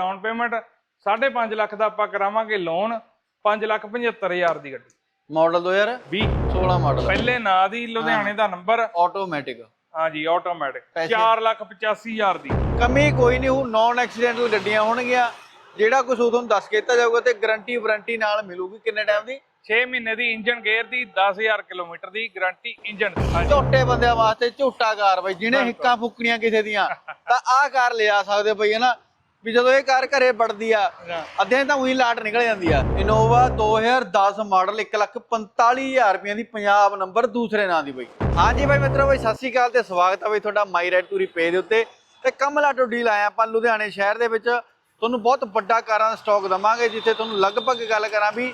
Down payment 5.5 lakh ਦਾ ਆਪਾਂ ਕਰਾਵਾਂਗੇ loan 5 lakh 75000 ਦੀ ਗੱਡੀ। ਮਾਡਲ 2016 20 ਮਾਡਲ ਪਹਿਲੇ ਨਾਂ ਦੀ ਲੁਧਿਆਣੇ ਦਾ ਨੰਬਰ ਆਟੋਮੈਟਿਕ ਹਾਂਜੀ ਆਟੋਮੈਟਿਕ ਪੈਸੇ? 4 ਲੱਖ 85000 ਦੀ। ਕਮੀ ਕੋਈ ਨਹੀਂ ਉਹ ਨਾਨ ਐਕਸੀਡੈਂਟਲ ਗੱਡੀਆਂ ਹੋਣਗੀਆਂ। ਜਿਹੜਾ ਕੁਝ ਤੁਹਾਨੂੰ ਦੱਸ ਕੇ ਦਿੱਤਾ ਜਾਊਗਾ ਤੇ ਗਾਰੰਟੀ ਵਾਰੰਟੀ ਨਾਲ ਮਿਲੂਗੀ ਕਿੰਨੇ ਟਾਈਮ ਦੀ? 6 ਮਹੀਨੇ ਦੀ ਇੰਜਨ ਗੇਅਰ ਦੀ 10000 ਕਿਲੋਮੀਟਰ ਦੀ ਗਾਰੰਟੀ ਇੰਜਨ ਦੀ। ਝੋਟੇ ਬੰਦਿਆਂ ਵਾਸਤੇ ਝੋਟਾ ਕਾਰ ਬਈ ਜਿਹਨੇ ਹਿੱਕਾਂ ਫੁੱਕਣੀਆਂ ਕਿਸੇ ਦੀਆਂ। ਤਾਂ ਆਹ ਕਾਰ ਲਿਆ ਸਕਦੇ ਬਈ ਹਨਾ? ਵੀ ਜਦੋਂ ਇਹ ਕਾਰ ਘਰੇ ਵੜਦੀ ਆ ਅੱਧਿਆਂ ਤਾਂ ਉਹੀ ਲਾਟ ਨਿਕਲ ਜਾਂਦੀ ਆ। ਇਨੋਵਾ 2010 ਮਾਡਲ 145000 ਰੁਪਏ ਦੀ ਪੰਜਾਬ ਨੰਬਰ ਦੂਸਰੇ ਨਾਂ ਦੀ ਬਈ। ਹਾਂਜੀ ਬਾਈ ਮਿੱਤਰੋ ਬਈ ਸਤਿ ਸ਼੍ਰੀ ਅਕਾਲ ਤੇ ਸਵਾਗਤ ਹੈ ਬਈ ਤੁਹਾਡਾ ਮਾਈ ਰਾਈਡ ਟੂਰੀ ਪੇਜ ਦੇ ਉੱਤੇ। ਤੇ ਕਮਲ ਆਟੋ ਡੀਲ ਆਇਆ ਆਪਾਂ ਲੁਧਿਆਣੇ ਸ਼ਹਿਰ ਦੇ ਵਿੱਚ। ਤੁਹਾਨੂੰ ਬਹੁਤ ਵੱਡਾ ਕਾਰਾਂ ਦਾ ਸਟਾਕ ਦਵਾਂਗੇ ਜਿੱਥੇ ਤੁਹਾਨੂੰ ਲਗਭਗ ਗੱਲ ਕਰਾਂ ਵੀ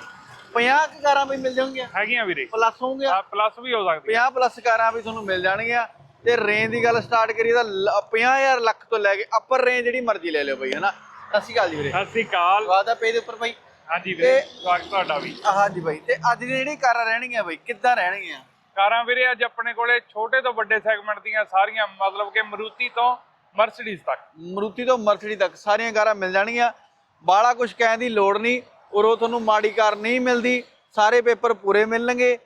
50 ਕੁ ਕਾਰਾਂ ਵੀ ਮਿਲ ਜਾਣਗੀਆਂ। ਹੈਗੀਆਂ ਵੀਰੇ। ਪਲੱਸ ਹੋਣਗੀਆਂ ਆ ਪਲੱਸ ਵੀ ਹੋ ਸਕਦੀ 50 ਪਲੱਸ ਕਾਰਾਂ ਵੀ ਤੁਹਾਨੂੰ ਮਿਲ ਜਾਣਗੀਆਂ। ਤੇ ਰੇਂਜ ਦੀ ਗੱਲ ਸਟਾਰਟ ਕਰੀਏ ਤਾਂ ਲ- 50000 ਲੱਖ ਤੋਂ ਲੈ ਕੇ ਅੱਪਰ ਰੇਂਜ ਜਿਹੜੀ ਮਰਜ਼ੀ ਲੈ ਲਿਓ ਬਈ ਹਨਾ? ਸਤਿ ਸ਼੍ਰੀ ਅਕਾਲ ਜੀ ਵੀਰੇ। ਸਤਿ ਸ੍ਰੀ ਅਕਾਲ। ਹੈ ਪੇਜ ਦੇ ਉੱਪਰ ਬਾਈ। ਹਾਂਜੀ ਵੀਰੇ ਸਵਾਗਤ ਤੁਹਾਡਾ ਵੀ। ਹਾਂਜੀ ਬਾਈ ਤੇ ਅੱਜ ਦੀ ਜਿਹੜੀ ਕਾਰਾਂ ਰਹਿਣਗੀਆਂ ਬਾਈ ਕਿੱਦਾਂ ਰਹਿਣਗੀਆਂ? ਕਾਰਾਂ ਵੀਰੇ ਅੱਜ ਆਪਣੇ ਕੋਲੇ ਛੋਟੇ ਤੋਂ ਵੱਡੇ ਸੈਗਮੈਂਟ ਦੀਆਂ ਸਾਰੀਆਂ ਮਤਲਬ ਕਿ ਮਰੂਤੀ ਤੋਂ ਮਰਸੀਡੀਜ਼ ਤੱਕ। ਮਰੂਤੀ ਤੋਂ ਮਰਸਡੀ ਤੱਕ ਸਾਰੀਆਂ ਕਾਰਾਂ ਮਿਲ ਜਾਣਗੀਆਂ। ਬਾਲਾ ਕੁਝ ਕਹਿਣ ਦੀ ਲੋੜ ਨਹੀਂ ਉਰੋਂ ਤੁਹਾਨੂੰ ਮਾੜੀ ਕਾਰ ਨਹੀਂ ਮਿਲਦੀ ਸਾਰੇ ਪੇਪਰ ਪੂਰੇ ਮਿਲਣਗੇ।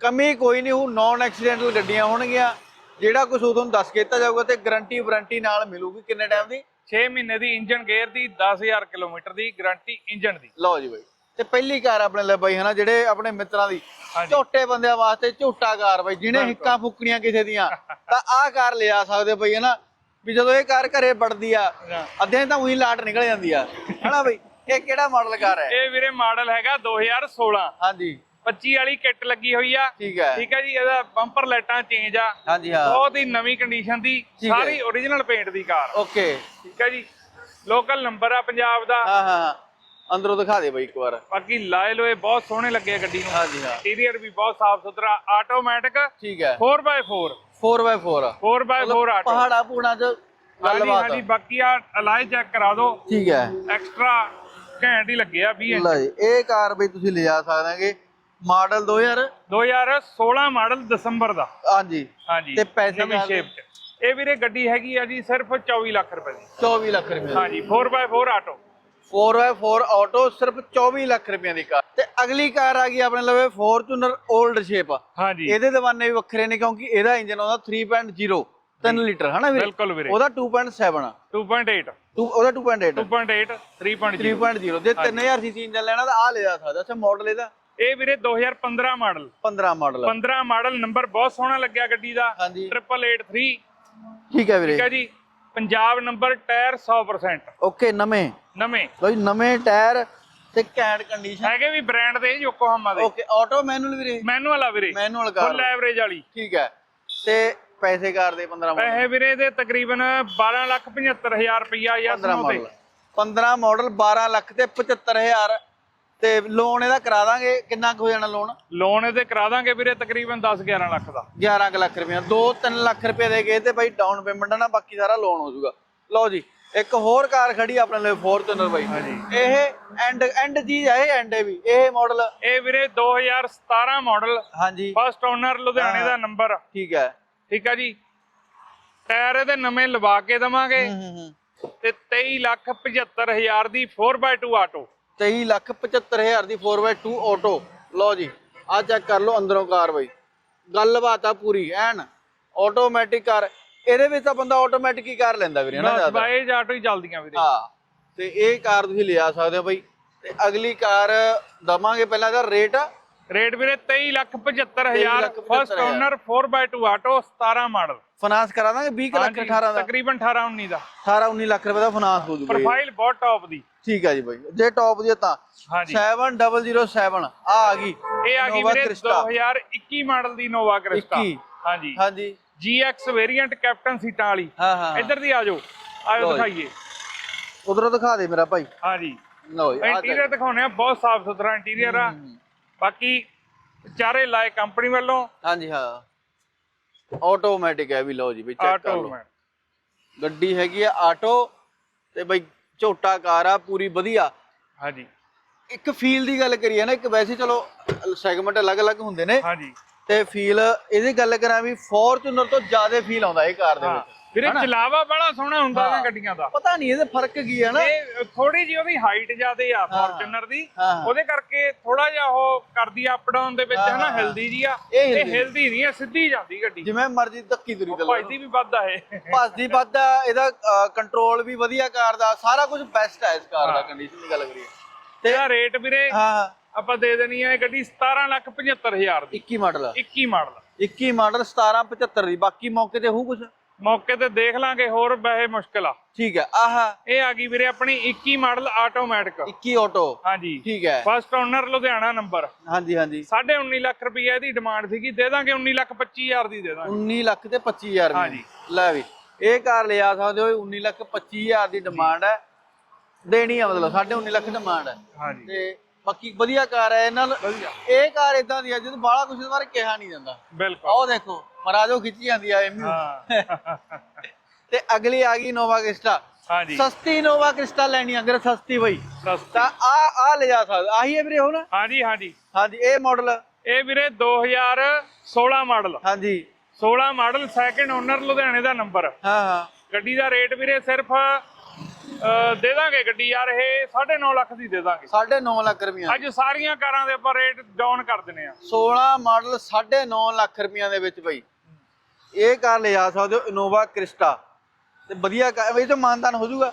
ਕਮੀ ਕੋਈ ਨਹੀਂ ਉਹ ਨਾਨ ਐਕਸੀਡੈਂਟਲ ਗੱਡੀਆਂ ਹੋਣਗੀਆਂ। ਜਿਹੜਾ ਕੁਝ ਤੁਹਾਨੂੰ ਦੱਸ ਕੇ ਦਿੱਤਾ ਜਾਊਗਾ ਤੇ ਗਾਰੰਟੀ ਵਾਰੰਟੀ ਨਾਲ ਮਿਲੂਗੀ ਕਿੰਨੇ ਟਾਈਮ ਦੀ? 6 ਮਹੀਨੇ ਦੀ ਇੰਜਨ ਗੇਅਰ ਦੀ 10000 ਕਿਲੋਮੀਟਰ ਦੀ ਗਾਰੰਟੀ ਇੰਜਨ ਦੀ। ਲਓ ਜੀ ਬਾਈ। ਤੇ ਪਹਿਲੀ ਕਾਰ ਆਪਣੇ ਲਈ ਬਾਈ ਹਨਾ ਜਿਹੜੇ ਆਪਣੇ ਮਿੱਤਰਾਂ ਦੀ। ਝੋਟੇ ਬੰਦਿਆਂ ਵਾਸਤੇ ਝੋਟਾ ਕਾਰ ਬਾਈ ਜਿਹਨੇ ਹਿੱਕਾਂ ਫੁੱਕਣੀਆਂ ਕਿਸੇ ਦੀਆਂ ਤਾਂ ਆਹ ਕਾਰ ਲਿਆ ਸਕਦੇ ਬਾਈ ਹਨਾ। ਵੀ ਜਦੋਂ ਇਹ ਕਾਰ ਘਰੇ ਵੜਦੀ ਆ ਅੱਧਿਆਂ ਤਾਂ ਉਹੀ ਲਾਟ ਨਿਕਲ ਜਾਂਦੀ ਆ। ਹਨਾ ਬਾਈ ਇਹ ਕਿਹੜਾ ਮਾਡਲ ਕਾਰ ਹੈ? ਇਹ ਵੀਰੇ ਮਾਡਲ ਹੈਗਾ 2016 ਹਾਂਜੀ। 25 ਵਾਲੀ ਕਿੱਟ ਲੱਗੀ ਹੋਈ ਆ। ਠੀਕ ਹੈ। ਠੀਕ ਹੈ ਜੀ ਇਹਦਾ ਬੰਪਰ ਲਾਈਟਾਂ ਚੇਂਜ ਆ। ਹਾਂਜੀ ਹਾਂ। ਬਹੁਤ ਹੀ ਨਵੀਂ ਕੰਡੀਸ਼ਨ ਦੀ। ਸਾਰੀ ਓਰੀਜਨਲ ਪੇਂਟ ਦੀ ਕਾਰ। ਓਕੇ ਠੀਕ ਹੈ ਜੀ। ਲੋਕਲ ਨੰਬਰ ਆ ਪੰਜਾਬ ਦਾ। ਹਾਂ ਹਾਂ। ਅੰਦਰੋਂ ਦਿਖਾ ਦੇ ਬਾਈ ਇੱਕ ਵਾਰ। ਬਾਕੀ ਲਾਏ ਲੋਏ ਬਹੁਤ ਸੋਹਣੇ ਲੱਗੇ ਆ ਗੱਡੀ ਨੂੰ। ਹਾਂਜੀ ਹਾਂ। ਇੰਟੀਰੀਅਰ ਵੀ ਬਹੁਤ ਸਾਫ਼ ਸੁਥਰਾ ਆਟੋਮੈਟਿਕ ਠੀਕ ਹੈ। 4x4 4x4 4x4 ਆਟੋ ਪਹਾੜਾ ਪੂਣਾ ਚ ਹਾਂਜੀ ਗੱਲਬਾਤ ਹਾਂਜੀ ਬਾਕੀ ਆ ਅਲਾਈ ਚੈੱਕ ਕਰਾ ਦਿਓ। ਠੀਕ ਹੈ। ਐਕਸਟਰਾ ਘੈਂਟ ਹੀ ਲੱਗੇ ਆ 20 ਇੰਚ। ਜੀ ਇਹ ਕਾਰ ਬਈ ਤੁਸੀਂ ਲਿਜਾ ਸਕਦਾਗੇ ਮਾਡਲ 2000 2016 ਮਾਡਲ ਦਸੰਬਰ ਦਾ। ਹਾਂਜੀ। ਹਾਂਜੀ ਤੇ ਪੈਸੇ ਨਵੀਂ? ਸ਼ੇਪ ਚ। ਇਹ ਵੀਰੇ ਗੱਡੀ ਹੈਗੀ ਆ ਜੀ ਸਿਰਫ 24 ਲੱਖ ਰੁਪਏ ਦੀ। 24 ਲੱਖ ਰੁਪਏ ਹਾਂਜੀ 4x4 ਆਟੋ 4x4 ਆਟੋ ਸਿਰਫ 24 ਲੱਖ ਰੁਪਏ ਦੀ ਕਾਰ। ਤੇ ਅਗਲੀ ਕਾਰ ਆ ਗਈ ਆਪਣੇ ਲਵੇ ਫੋਰਚੂਨਰ 올ਡ ਸ਼ੇਪ ਹਾਂਜੀ। ਇਹਦੇ ਦਵਾਨੇ ਵੀ ਵੱਖਰੇ ਨੇ ਕਿਉਂਕਿ ਇਹਦਾ ਇੰਜਨ ਆਉਂਦਾ 3.0 3 ਲੀਟਰ ਹਨਾ ਵੀਰੇ? ਬਿਲਕੁਲ ਵੀਰੇ। ਉਹਦਾ 2.7 ਆ। 2.8 ਟੂ- ਉਹਦਾ 2.8 2.8 3.0 3.0 ਜੇ 3000 ਸੀਸੀ ਇੰਜਨ ਲੈਣਾ ਤਾਂ ਆ ਲਿਆ ਸਕਦਾ। ਅੱਛਾ ਮਾਡਲ ਇਹਦਾ। ਇਹ ਵੀਰੇ 2015 ਮਾਡਲ। 15 ਮਾਡਲ। 15 ਮਾਡਲ ਨੰਬਰ ਬਹੁਤ ਸੋਹਣਾ ਲੱਗਿਆ ਗੱਡੀ ਦਾ। ਹਾਂਜੀ। 8883 ਠੀਕ ਹੈ ਠੀਕ ਵੀਰੇ ਹੈ ਜੀ। ਪੰਜਾਬ ਨੰਬਰ ਟਾਇਰ 100% ਓਕੇ ਨਵੇਂ। ਨਵੇਂ। ਲਓ ਜੀ ਨਵੇਂ ਟਾਇਰ ਤੇ ਕੈਂਡ ਕੰਡੀਸ਼ਨ ਹੈਗੇ ਵੀ ਬ੍ਰਾਂਡ ਦੇ ਯੋਕੋਹਾਮਾ ਦੇ। ਓਕੇ ਆਟੋ ਮੈਨੂਅਲ ਵੀਰੇ? ਮੈਨੂਅਲ ਆ ਵੀਰੇ। ਮੈਨੂਅਲ ਕਾਰ ਫੁੱਲ ਐਵਰੇਜ ਵਾਲੀ। ਠੀਕ ਹੈ। ਤੇ ਪੈਸੇ ਕਾਰ ਦੇ 15 ਮਾਡਲ। ਪੈਸੇ ਵੀਰੇ ਦੇ ਤਕਰੀਬਨ 12 ਲੱਖ 75000 ਰੁਪਇਆ ਜਾਂ 15 ਸੁਣੋ ਤੇ ਮਾਡਲ। 15 ਮਾਡਲ 12 ਲੱਖ ਤੇ 75000 ਤੇ ਲੋਨ ਇਹਦਾ ਕਰਾ ਦਾਂਗੇ ਕਿੰਨਾ ਕੁ ਹੋ ਜਾਣਾ ਲੋਨ ਲੋਨ ਇਹਦੇ ਕਰਾ ਦਾਂਗੇ ਵੀਰੇ ਤਕਰੀਬਨ 10 11 ਲੱਖ ਦਾ। 11 ਕੁ ਲੱਖ ਰੁਪਏ 2-3 ਲੱਖ ਰੁਪਏ ਦੇ ਗਏ ਤੇ ਬਾਈ ਡਾਊਨ ਪੇਮੈਂਟ ਨਾ ਬਾਕੀ ਸਾਰਾ ਲੋਨ ਹੋ ਜਾਊਗਾ। ਲਓ ਜੀ ਇੱਕ ਹੋਰ ਕਾਰ ਖੜੀ ਆਪਣੇ ਲਈ ਫੋਰਚੂਨਰ ਬਾਈ। ਇਹ ਐਂਡ ਐਂਡ ਚੀਜ਼ ਹੈ ਇਹ ਐਂਡ ਹੈ ਵੀ। ਇਹ ਮਾਡਲ ਇਹ ਵੀਰੇ 2017 ਮਾਡਲ ਹਾਂਜੀ। ਫਸਟ ਓਨਰ ਲੁਧਿਆਣੇ ਦਾ ਨੰਬਰ ਠੀਕ ਹੈ ਠੀਕ ਹੈ ਜੀ। ਟਾਇਰ ਇਹਦੇ ਨਵੇਂ ਲਵਾ ਕੇ ਦਵਾਂਗੇ ਹੂੰ ਹੂੰ ਹੂੰ। ਤੇ 23 ਲੱਖ 75000 ਦੀ 4x2 ਆਟੋ 23 ਲੱਖ 75000 ਦੀ 4x2 ਆਟੋ ਲਓ ਜੀ ਆ ਚੈੱਕ ਕਰ ਲਓ ਅੰਦਰੋਂ ਕਾਰ ਬਾਈ। ਗੱਲਬਾਤ ਆ ਪੂਰੀ ਐਨ ਆਟੋਮੈਟਿਕ ਕਾਰ। ਇਹਦੇ ਵਿੱਚ ਤਾਂ ਬੰਦਾ ਆਟੋਮੈਟਿਕ ਹੀ ਕਾਰ ਲੈਂਦਾ ਵੀਰੇ ਨਾ ਬਸ ਬਾਈਜ ਆਟੋ ਹੀ ਚੱਲਦੀਆਂ ਵੀਰੇ। ਹਾਂ ਤੇ ਇਹ ਕਾਰ ਤੁਸੀਂ ਲਿਆ ਸਕਦੇ ਹੋ ਬਾਈ। ਤੇ ਅਗਲੀ ਕਾਰ ਦਵਾਂਗੇ ਪਹਿਲਾਂ ਇਹਦਾ ਰੇਟ ਰੇਟ ਵੀਰੇ 23 lakh 75000 lakh first 75,000 owner 4x2 auto 17 model. Finance ਕਰਾ ਦਾਂਗੇ 20 ਕੁ ਲੱਖ 18 ਦਾ। ਤਕਰੀਬਨ 18 19 ਦਾ। 18 19 ਲੱਖ ਰੁਪਏ ਦਾ ਫਾਈਨਾਂਸ ਹੋ ਜੂਗਾ ਪ੍ਰੋਫਾਈਲ ਬਹੁਤ ਟੌਪ ਦੀ। ਠੀਕ ਹੈ ਜੀ ਬਾਈ। ਜੇ ਟੌਪ ਦੀ ਆ ਤਾਂ। ਹਾਂਜੀ। 7007 ਆ ਆ ਗਈ। ਇਹ ਆ ਗਈ ਵੀਰੇ Crista। 2021 ਮਾਡਲ ਦੀ ਨੋਵਾ ਕ੍ਰਿਸਟਾ 21 ਹਾਂਜੀ। ਹਾਂਜੀ। GX ਵੇਰੀਐਂਟ ਕੈਪਟਨ ਸੀਟਾਂ ਵਾਲੀ। ਹਾਂ ਹਾਂ ਇੱਧਰ ਦੀ ਆਜੋ ਆਜੋ ਲਓ ਜੀ। ਦਿਖਾਈਏ। ਉਧਰੋਂ ਦਿਖਾ ਦੇ ਮੇਰਾ ਭਾਈ। ਹਾਂਜੀ। ਲਓ ਜੀ ਇੰਟੀਰੀਅਰ ਦਿਖਾਉਣੇ ਆ ਬਹੁਤ ਸਾਫ਼ ਸੁਥਰਾ ਇੰਟੀਰੀਅਰ ਆ। ਬਾਕੀ ਚਾਰੇ ਲਾਏ ਕੰਪਨੀ ਵੱਲੋਂ ਹਾਂਜੀ ਹਾਂ। ਆਟੋਮੈਟਿਕ ਹੈ ਵੀ ਲਓ ਜੀ ਵੀ ਚੈੱਕ ਕਰ ਲਓ। ਗੱਡੀ ਹੈਗੀ ਆ ਆਟੋ ਤੇ ਬਈ ਝੋਟਾ ਕਾਰ ਆ ਪੂਰੀ ਵਧੀਆ। ਹਾਂਜੀ। ਇੱਕ ਫੀਲ ਦੀ ਗੱਲ ਕਰੀਏ ਨਾ ਇੱਕ ਵੈਸੇ ਚਲੋ ਸੈਗਮੈਂਟ ਅਲੱਗ-ਅਲੱਗ ਹੁੰਦੇ ਨੇ। ਹਾਂਜੀ। ਤੇ ਫੀਲ ਇਹਦੀ ਗੱਲ ਕਰਾਂ ਵੀ ਫੋਰਚੂਨਰ ਤੋਂ ਜ਼ਿਆਦਾ ਫੀਲ ਆਉਂਦਾ ਇਹ ਕਾਰ ਦੇ ਹਾਂ। ਵਿੱਚ। ਵੀਰੇ ਚਲਾਵਾ ਬੜਾ ਸੋਹਣਾ ਹੁੰਦਾ ਇਹਨਾਂ ਗੱਡੀਆਂ ਦਾ। ਪਤਾ ਨਹੀਂ ਇਹਦੇ ਫ਼ਰਕ ਕੀ ਹੈ ਨਾ। ਇਹ ਥੋੜੀ ਜਿਹੀ ਉਹਦੀ ਹਾਈਟ ਜ਼ਿਆਦੇ ਆ ਫੋਰਚੂਨਰ ਦੀ। ਉਹਦੇ ਕਰਕੇ ਥੋੜਾ ਜਿਹਾ ਉਹ ਕਰਦੀ ਆ ਅਪ ਡਾਊਨ ਦੇ ਵਿੱਚ ਹਨਾ ਹਿਲਦੀ ਜੀ ਆ। ਇਹ ਹਿਲਦੀ। ਨਹੀਂ। ਆ ਸਿੱਧੀ ਜਾਂਦੀ ਗੱਡੀ। ਜਿਵੇਂ ਮਰਜ਼ੀ ਧੱਕੀ ਤੁਰੀ ਚੱਲੋ। ਭਜਦੀ ਵੀ ਵੱਧ ਆ ਇਹ। ਭੱਜਦੀ ਵੱਧਦਾ ਇਹਦਾ ਕੰਟਰੋਲ ਵੀ ਵਧੀਆ ਕਾਰ ਦਾ ਸਾਰਾ ਕੁਝ ਬੈਸਟ ਹੈ ਇਸ ਕਾਰ ਦਾ ਕੰਡੀਸ਼ਨ ਦੀ ਗੱਲ ਕਰੀਏ। ਤੇ ਇਹਦਾ ਰੇਟ ਵੀਰੇ ਹਾਂ ਹਾਂ। ਆਪਾਂ ਦੇ ਦੇਣੀ ਆ ਇਹ ਗੱਡੀ 17 ਲੱਖ 75000 ਦੀ। 21 ਮਾਡਲ। 21 ਮਾਡਲ। 21 ਮਾਡਲ 1775 ਦੀ ਬਾਕੀ ਮੌਕੇ ਤੇ ਹੋਊ ਕੁਝ ਮੌਕੇ ਤੇ ਦੇਖ ਲਾਂਗੇ ਹੋਰ ਵੈਸੇ ਮੁਸ਼ਕਲ ਆ। ਠੀਕ ਹੈ ਆਹ ਇਹ ਆ ਗਈ ਵੀਰੇ ਆਪਣੀ 21 ਮਾਡਲ ਆਟੋਮੈਟਿਕ। 21 ਆਟੋ। ਹਾਂਜੀ। ਠੀਕ ਹੈ। ਫਸਟ ਓਨਰ ਲੁਧਿਆਣਾ ਨੰਬਰ ਹਾਂਜੀ ਹਾਂਜੀ। 19.5 ਲੱਖ ਰੁਪਏ ਇਹਦੀ ਡਿਮਾਂਡ ਸੀਗੀ ਦੇ ਦਾਂਗੇ 19 ਲੱਖ 25000 ਦੀ ਦੇ ਦਾਂਗੇ। 19 ਲੱਖ ਤੇ 25000 ਦੀ। ਹਾਂਜੀ। ਲੈ ਵੀ ਇਹ ਕਾਰ ਲਿਆ ਸਕਦੇ ਹੋ 19 ਲੱਖ 25000 ਦੀ ਡਿਮਾਂਡ ਹੈ। ਦੇਣੀ ਆ ਮਤਲਬ 19.5 ਲੱਖ ਡਿਮਾਂਡ ਹੈ। ਹਾਂਜੀ। ਤੇ ਬਾਕੀ ਵਧੀਆ ਕਾਰ ਹੈ ਇਹਨਾਂ ਇਹ ਕਾਰ ਇਦਾਂ ਦੀ ਹੈ ਜਦੋਂ ਬਾਹਲਾ ਕੁਝ ਬਾਰੇ ਕਿਹਾ ਨਹੀਂ ਜਾਂਦਾ। ਬਿਲਕੁਲ। ਆਹ ਦੇਖੋ ਮਹਾਰਾਜੋ ਖਿੱਚੀ ਜਾਂਦੀ ਆ ਐਮਯੂ ਹਾਂ ਤੇ ਅਗਲੀ ਆ ਗਈ ਨੋਵਾ ਕ੍ਰਿਸਟਾ। ਹਾਂਜੀ। ਸਸਤੀ ਨੋਵਾ ਕ੍ਰਿਸਟਾ ਲੈਣੀ ਅਗਰ ਸਸਤੀ ਬਈ। ਤਾਂ ਆ ਆ ਲੈ ਜਾ ਸਕਦਾ ਆਹੀ ਹੈ ਵੀਰੇ ਉਹ ਨਾ? ਹਾਂਜੀ ਹਾਂਜੀ। ਹਾਂਜੀ ਇਹ ਮਾਡਲ ਇਹ ਵੀਰੇ 2016 ਮਾਡਲ ਹਾਂਜੀ। 16 ਮਾਡਲ ਸੈਕਿੰਡ ਓਨਰ ਲੁਧਿਆਣੇ ਦਾ ਨੰਬਰ ਹਾਂ ਹਾਂ। ਗੱਡੀ ਦਾ ਰੇਟ ਵੀਰੇ ਸਿਰਫ ਦੇ ਦਾਂਗੇ ਗੱਡੀ ਯਾਰ ਇਹ 9.5 ਲੱਖ ਦੀ ਦੇ ਦਾਂਗੇ। 9.5 ਲੱਖ ਰੁਪਈਆ। ਅੱਜ ਸਾਰੀਆਂ ਕਾਰਾਂ ਦੇ ਆਪਾਂ ਰੇਟ ਡਾਊਨ ਕਰ ਦਿੰਨੇ ਆ 16 ਮਾਡਲ 9.5 ਲੱਖ ਰੁਪਈਆ ਦੇ ਵਿੱਚ ਬਈ। ਇਹ ਕਾਰ ਲੈ ਜਾ ਸਕਦੇ ਹੋ ਇਨੋਵਾ ਕ੍ਰਿਸਟਾ ਤੇ ਵਧੀਆ ਕਾਰ ਇਹ ਤਾਂ ਮਾਨਦਾਨ ਹੋ ਜਾਊਗਾ।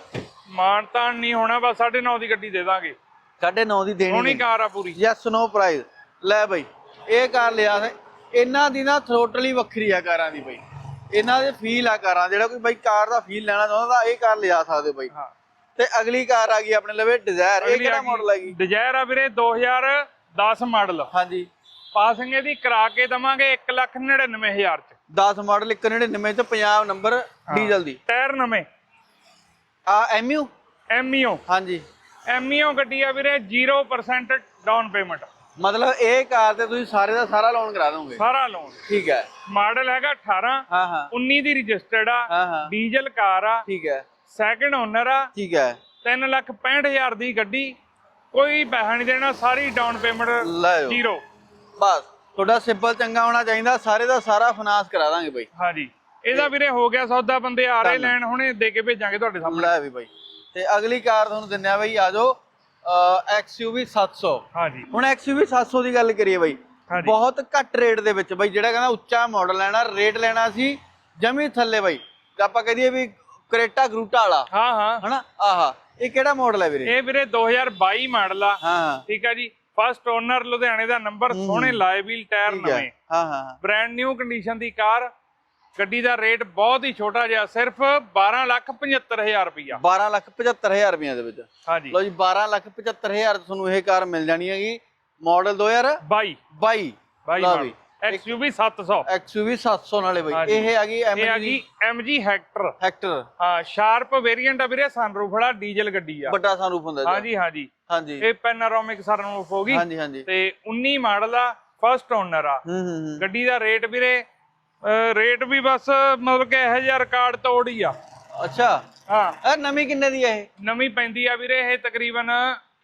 ਮਾਨਤਾਨ ਨਹੀਂ ਹੋਣਾ ਬਸ 9.5 ਦੀ ਗੱਡੀ ਦੇ ਦਾਂਗੇ। 9.5 ਦੀ ਦੇਣੀ ਸੋਹਣੀ ਕਾਰ ਆ ਪੂਰੀ। ਯੈਸ ਨੋ ਪ੍ਰਾਈਸ ਲੈ ਬਈ ਇਹ ਕਾਰ ਲਿਆ ਇਹਨਾਂ ਦੀ ਨਾ ਥਰੋਟਲੀ ਵੱਖਰੀ ਆ ਕਾਰਾਂ ਦੀ ਬਈ। ਇਹਨਾਂ ਦੇ ਫੀਲ ਆ ਕਾਰਾਂ ਜਿਹੜਾ ਕੋਈ ਬਈ ਕਾਰ ਦਾ ਫੀਲ ਲੈਣਾ ਚਾਹੁੰਦਾ ਤਾਂ ਇਹ ਕਾਰ ਲਿਆ ਸਕਦੇ ਬਈ। ਹਾਂ। ਤੇ ਅਗਲੀ ਕਾਰ ਆ ਗਈ ਆਪਣੇ ਲਵੇ ਡਿਜ਼ਾਇਰ ਇਹ ਕਿਹੜਾ ਮਾਡਲ ਹੈਗੀ ਡਿਜ਼ਾਇਰ ਆ ਵੀਰੇ 2010 ਮਾਡਲ। ਹਾਂਜੀ। ਪਾਸਿੰਗ ਇਹਦੀ ਕਰਾ ਕੇ ਦਵਾਂਗੇ 199000 ਚ। 10 ਮਾਡਲ 199 ਚ ਪੰਜਾਬ ਨੰਬਰ ਡੀਜ਼ਲ ਦੀ। ਟਾਇਰ ਨਵੇਂ। ਆ ਐਮਯੂ? ਐਮਈਓ ਹਾਂਜੀ। ਐਮਈਓ ਗੱਡੀ ਆ ਵੀਰੇ 0% ਡਾਊਨ ਪੇਮੈਂਟ ਮਤਲਬ ਇਹ ਕਾਰ ਤੇ ਤੁਸੀਂ ਸਾਰੇ ਦਾ ਸਾਰਾ ਲੋਨ ਕਰਾ ਦੋਗੇ? ਸਾਰਾ ਲੋਨ ਠੀਕ ਹੈ। ਮਾਡਲ ਹੈਗਾ 18 ਹਾਂ ਹਾਂ। 19 ਦੀ ਰਜਿਸਟਰਡ ਆ ਡੀਜ਼ਲ ਕਾਰ ਆ ਠੀਕ ਹੈ। ਸੈਕਿੰਡ ਓਨਰ ਆ। ਠੀਕ ਹੈ। 3 ਲੱਖ 65000 ਦੀ ਗੱਡੀ ਕੋਈ ਪੈਸਾ ਨਹੀਂ ਦੇਣਾ ਸਾਰੀ ਡਾਊਨ ਪੇਮੈਂਟ ਜ਼ੀਰੋ ਬਸ। ਤੁਹਾਡਾ ਸਿੰਪਲ ਚੰਗਾ ਹੋਣਾ ਚਾਹੀਦਾ ਸਾਰੇ ਦਾ ਸਾਰਾ ਫਾਈਨਾਂਸ ਕਰਾ ਦਾਂਗੇ ਬਈ। ਹਾਂਜੀ। ਇਹਦਾ ਵੀਰੇ ਹੋ ਗਿਆ ਸੌਦਾ ਬੰਦੇ ਆ ਰਹੇ ਲੈਣ ਹੁਣੇ ਦੇ ਕੇ ਭੇਜਾਂਗੇ ਤੁਹਾਡੇ ਸਾਹਮਣੇ। ਲੈ ਵੀ ਬਈ। ਤੇ ਅਗਲੀ ਕਾਰ ਤੁਹਾਨੂੰ ਦਿੰਨੇ ਆ ਬਈ ਆ ਜਾਓ XUV 700 ਹਾਂਜੀ। ਹੁਣ XUV 700 ਦੀ ਗੱਲ ਕਰੀਏ ਬਈ। ਬਹੁਤ ਘੱਟ ਰੇਟ ਦੇ ਵਿੱਚ ਬਈ ਜਿਹੜਾ ਕਹਿੰਦਾ ਉੱਚਾ ਮਾਡਲ ਲੈਣਾ ਰੇਟ ਲੈਣਾ ਸੀ ਜਮੀ ਥੱਲੇ ਬਈ। ਆਪਾਂ ਕਹਦੀਏ ਵੀ ਕਰੇਟਾ ਗਰੂਟਾ ਵਾਲਾ ਹਾਂ ਹਾਂ। ਹਨਾ? ਆਹਾ ਇਹ ਕਿਹੜਾ ਮਾਡਲ ਹੈ ਵੀਰੇ? ਇਹ ਵੀਰੇ 2022 ਮਾਡਲ ਆ। ਹਾਂ। ਠੀਕ ਆ ਜੀ। ਫਸਟ ਓਨਰ ਲੁਧਿਆਣੇ ਦਾ ਨੰਬਰ ਸੋਹਣੇ ਲਾਏ ਵੀਲ ਟਾਇਰ ਨਵੇਂ। ਹਾਂ ਹਾਂ। ਬ੍ਰਾਂਡ ਨਿਊ ਕੰਡੀਸ਼ਨ ਦੀ ਕਾਰ। ਗੱਡੀ ਦਾ ਰੇਟ ਬਹੁਤ ਹੀ ਛੋਟਾ ਜਿਹਾ ਸਿਰਫ 12 ਲੱਖ 75000 ਰੁਪਇਆ 12 ਲੱਖ 75000 ਰੁਪਈਆ ਦੇ ਵਿੱਚ। ਹਾਂਜੀ। ਲਓ ਜੀ 12 ਲੱਖ 75000 ਤੁਹਾਨੂੰ ਇਹ ਕਾਰ ਮਿਲ ਜਾਣੀ ਹੈਗੀ। ਮਾਡਲ 2022 22 22 ਲਓ ਵੀ XUV 700 XUV 700 ਨਾਲੇ ਬਈ। ਇਹ ਹੈਗੀ ਇਹ ਆ MG ਗਈ MG ਹੈਕਟਰ ਹੈਕਟਰ ਹਾਂ ਸ਼ਾਰਪ ਵੇਰੀਐਂਟ ਆ ਵੀਰੇ ਸਨਰੂਫ ਵਾਲਾ ਡੀਜ਼ਲ ਗੱਡੀ ਆ। ਵੱਡਾ ਸਨਰੂਫ ਹੁੰਦਾ ਜੀ ਹਾਂਜੀ ਹਾਂਜੀ। ਹਾਂਜੀ। ਇਹ ਪੈਨਾਰੋਮਿਕ ਸਨਰੂਫ ਹੋ ਗਈ। ਹਾਂਜੀ ਹਾਂਜੀ। ਤੇ 19 ਮਾਡਲ ਆ ਫਸਟ ਓਨਰ ਆ। ਗੱਡੀ ਦਾ ਰੇਟ ਵੀਰੇ ਰੇਟ ਵੀ ਬਸ ਮਤਲਬ ਕਿ ਇਹੋ ਜਿਹਾ ਰਿਕਾਰਡ ਤੋੜ ਹੀ ਆ। ਅੱਛਾ। ਹਾਂ। ਇਹ ਨਵੀਂ ਕਿੰਨੇ ਦੀ ਹੈ ਇਹ? ਨਵੀਂ ਪੈਂਦੀ ਆ ਵੀਰੇ ਇਹ ਤਕਰੀਬਨ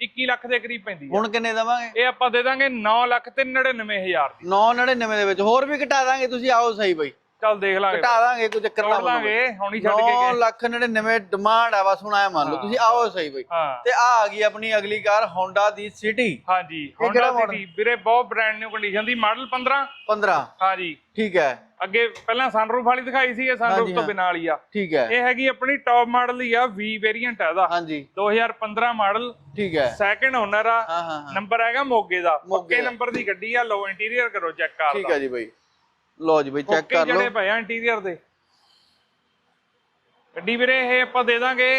21 ਲੱਖ ਦੇ ਕਰੀਬ ਪੈਂਦੀ ਆ। ਹੁਣ ਕਿੰਨੇ ਦਵਾਂਗੇ? ਇਹ ਆਪਾਂ ਦੇ ਦਾਂਗੇ 9 ਲੱਖ ਤੇ 99000 ਦੀ। 999 ਦੇ ਵਿੱਚ ਹੋਰ ਵੀ ਘਟਾ ਦਾਂਗੇ ਤੁਸੀਂ ਆਓ ਸਹੀ ਬਈ। ਚੱਲ ਦੇਖ ਲਾਂਗੇ। ਘਟਾ ਦਾਂਗੇ ਕੋਈ ਚੱਕਰ ਨਾ ਲਾਂਗੇ ਹੁਣੀ ਛੱਡ ਕੇ 9 ਗਏ। ਲੱਖ 99 ਡਿਮਾਂਡ ਆ ਬਸ ਹੁਣ ਆਇਆ ਮੰਨ ਲਓ ਤੁਸੀਂ ਆਓ ਸਹੀ ਬਈ। ਤੇ ਆ ਆ ਗਈ ਆਪਣੀ ਅਗਲੀ ਕਾਰ ਹੋਂਡਾ ਦੀ ਸਿਟੀ ਹਾਂਜੀ Honda? City ਵੀਰੇ ਬਹੁਤ ਬ੍ਰਾਂਡ ਨਿਊ ਕੰਡੀਸ਼ਨ ਦੀ ਮਾਡਲ 15 15 ਹਾਂਜੀ। ਠੀਕ ਹੈ। ਅੱਗੇ ਪਹਿਲਾਂ ਸਨਰੂਫ ਵਾਲੀ ਦਿਖਾਈ ਸੀ ਇਹ ਸਨਰੂਫ ਤੋਂ। ਬਿਨਾਂ ਵਾਲੀ ਆ। ਠੀਕ ਹੈ। ਇਹ ਹੈਗੀ ਆਪਣੀ ਟੌਪ ਮਾਡਲ ਹੀ ਆ V ਵੇਰੀਐਂਟ ਆ ਇਹਦਾ। ਹਾਂਜੀ। 2015 ਮਾਡਲ ਠੀਕ ਹੈ। ਸੈਕਿੰਡ ਓਨਰ ਆ। ਨੰਬਰ ਹੈਗਾ ਮੋਗੇ ਦਾ। ਮੋਗੇ ਪੱਕੇ। ਨੰਬਰ ਦੀ ਗੱਡੀ ਆ ਲੋ ਇੰਟੀਰੀਅਰ ਕਰੋ ਚੈੱਕ ਕਰ ਠੀਕ ਹੈ ਜੀ ਬਈ। ਲਓ ਜੀ ਬਈ ਚੈੱਕ ਕਰ ਜਿਹੜੇ ਲਓ ਪਏ ਆ ਇੰਟੀਰੀਅਰ ਦੇ। ਗੱਡੀ ਵੀਰੇ ਇਹ ਆਪਾਂ ਦੇ ਦਾਂਗੇ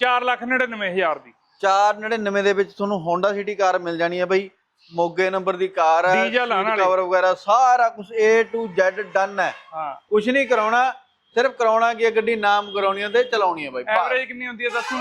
499000 ਦੀ। 499 ਦੇ ਵਿੱਚ ਤੁਹਾਨੂੰ ਹੋਂਡਾ ਸਿਟੀ ਕਾਰ ਮਿਲ ਜਾਣੀ ਹੈ ਬਈ। ਮੋਗੇ ਨੰਬਰ ਦੀ ਕਾਰ ਹੈ ਡੀਜ਼ਲ ਆ ਨਾਲੇ। ਕਵਰ ਵਗੈਰਾ ਸਾਰਾ ਕੁਝ A to Z ਡਨ ਹੈ। ਹਾਂ। ਕੁਝ ਨਹੀਂ ਕਰਾਉਣਾ ਸਿਰਫ ਕਰਾਉਣਾ ਕੀ ਗੱਡੀ ਨਾਮ ਕਰਾਉਣੀ ਹੈ ਤੇ ਚਲਾਉਣੀ ਹੈ ਬਈ। ਐਵਰੇਜ ਕਿੰਨੀ ਹੁੰਦੀ ਹੈ ਦੱਸੋ?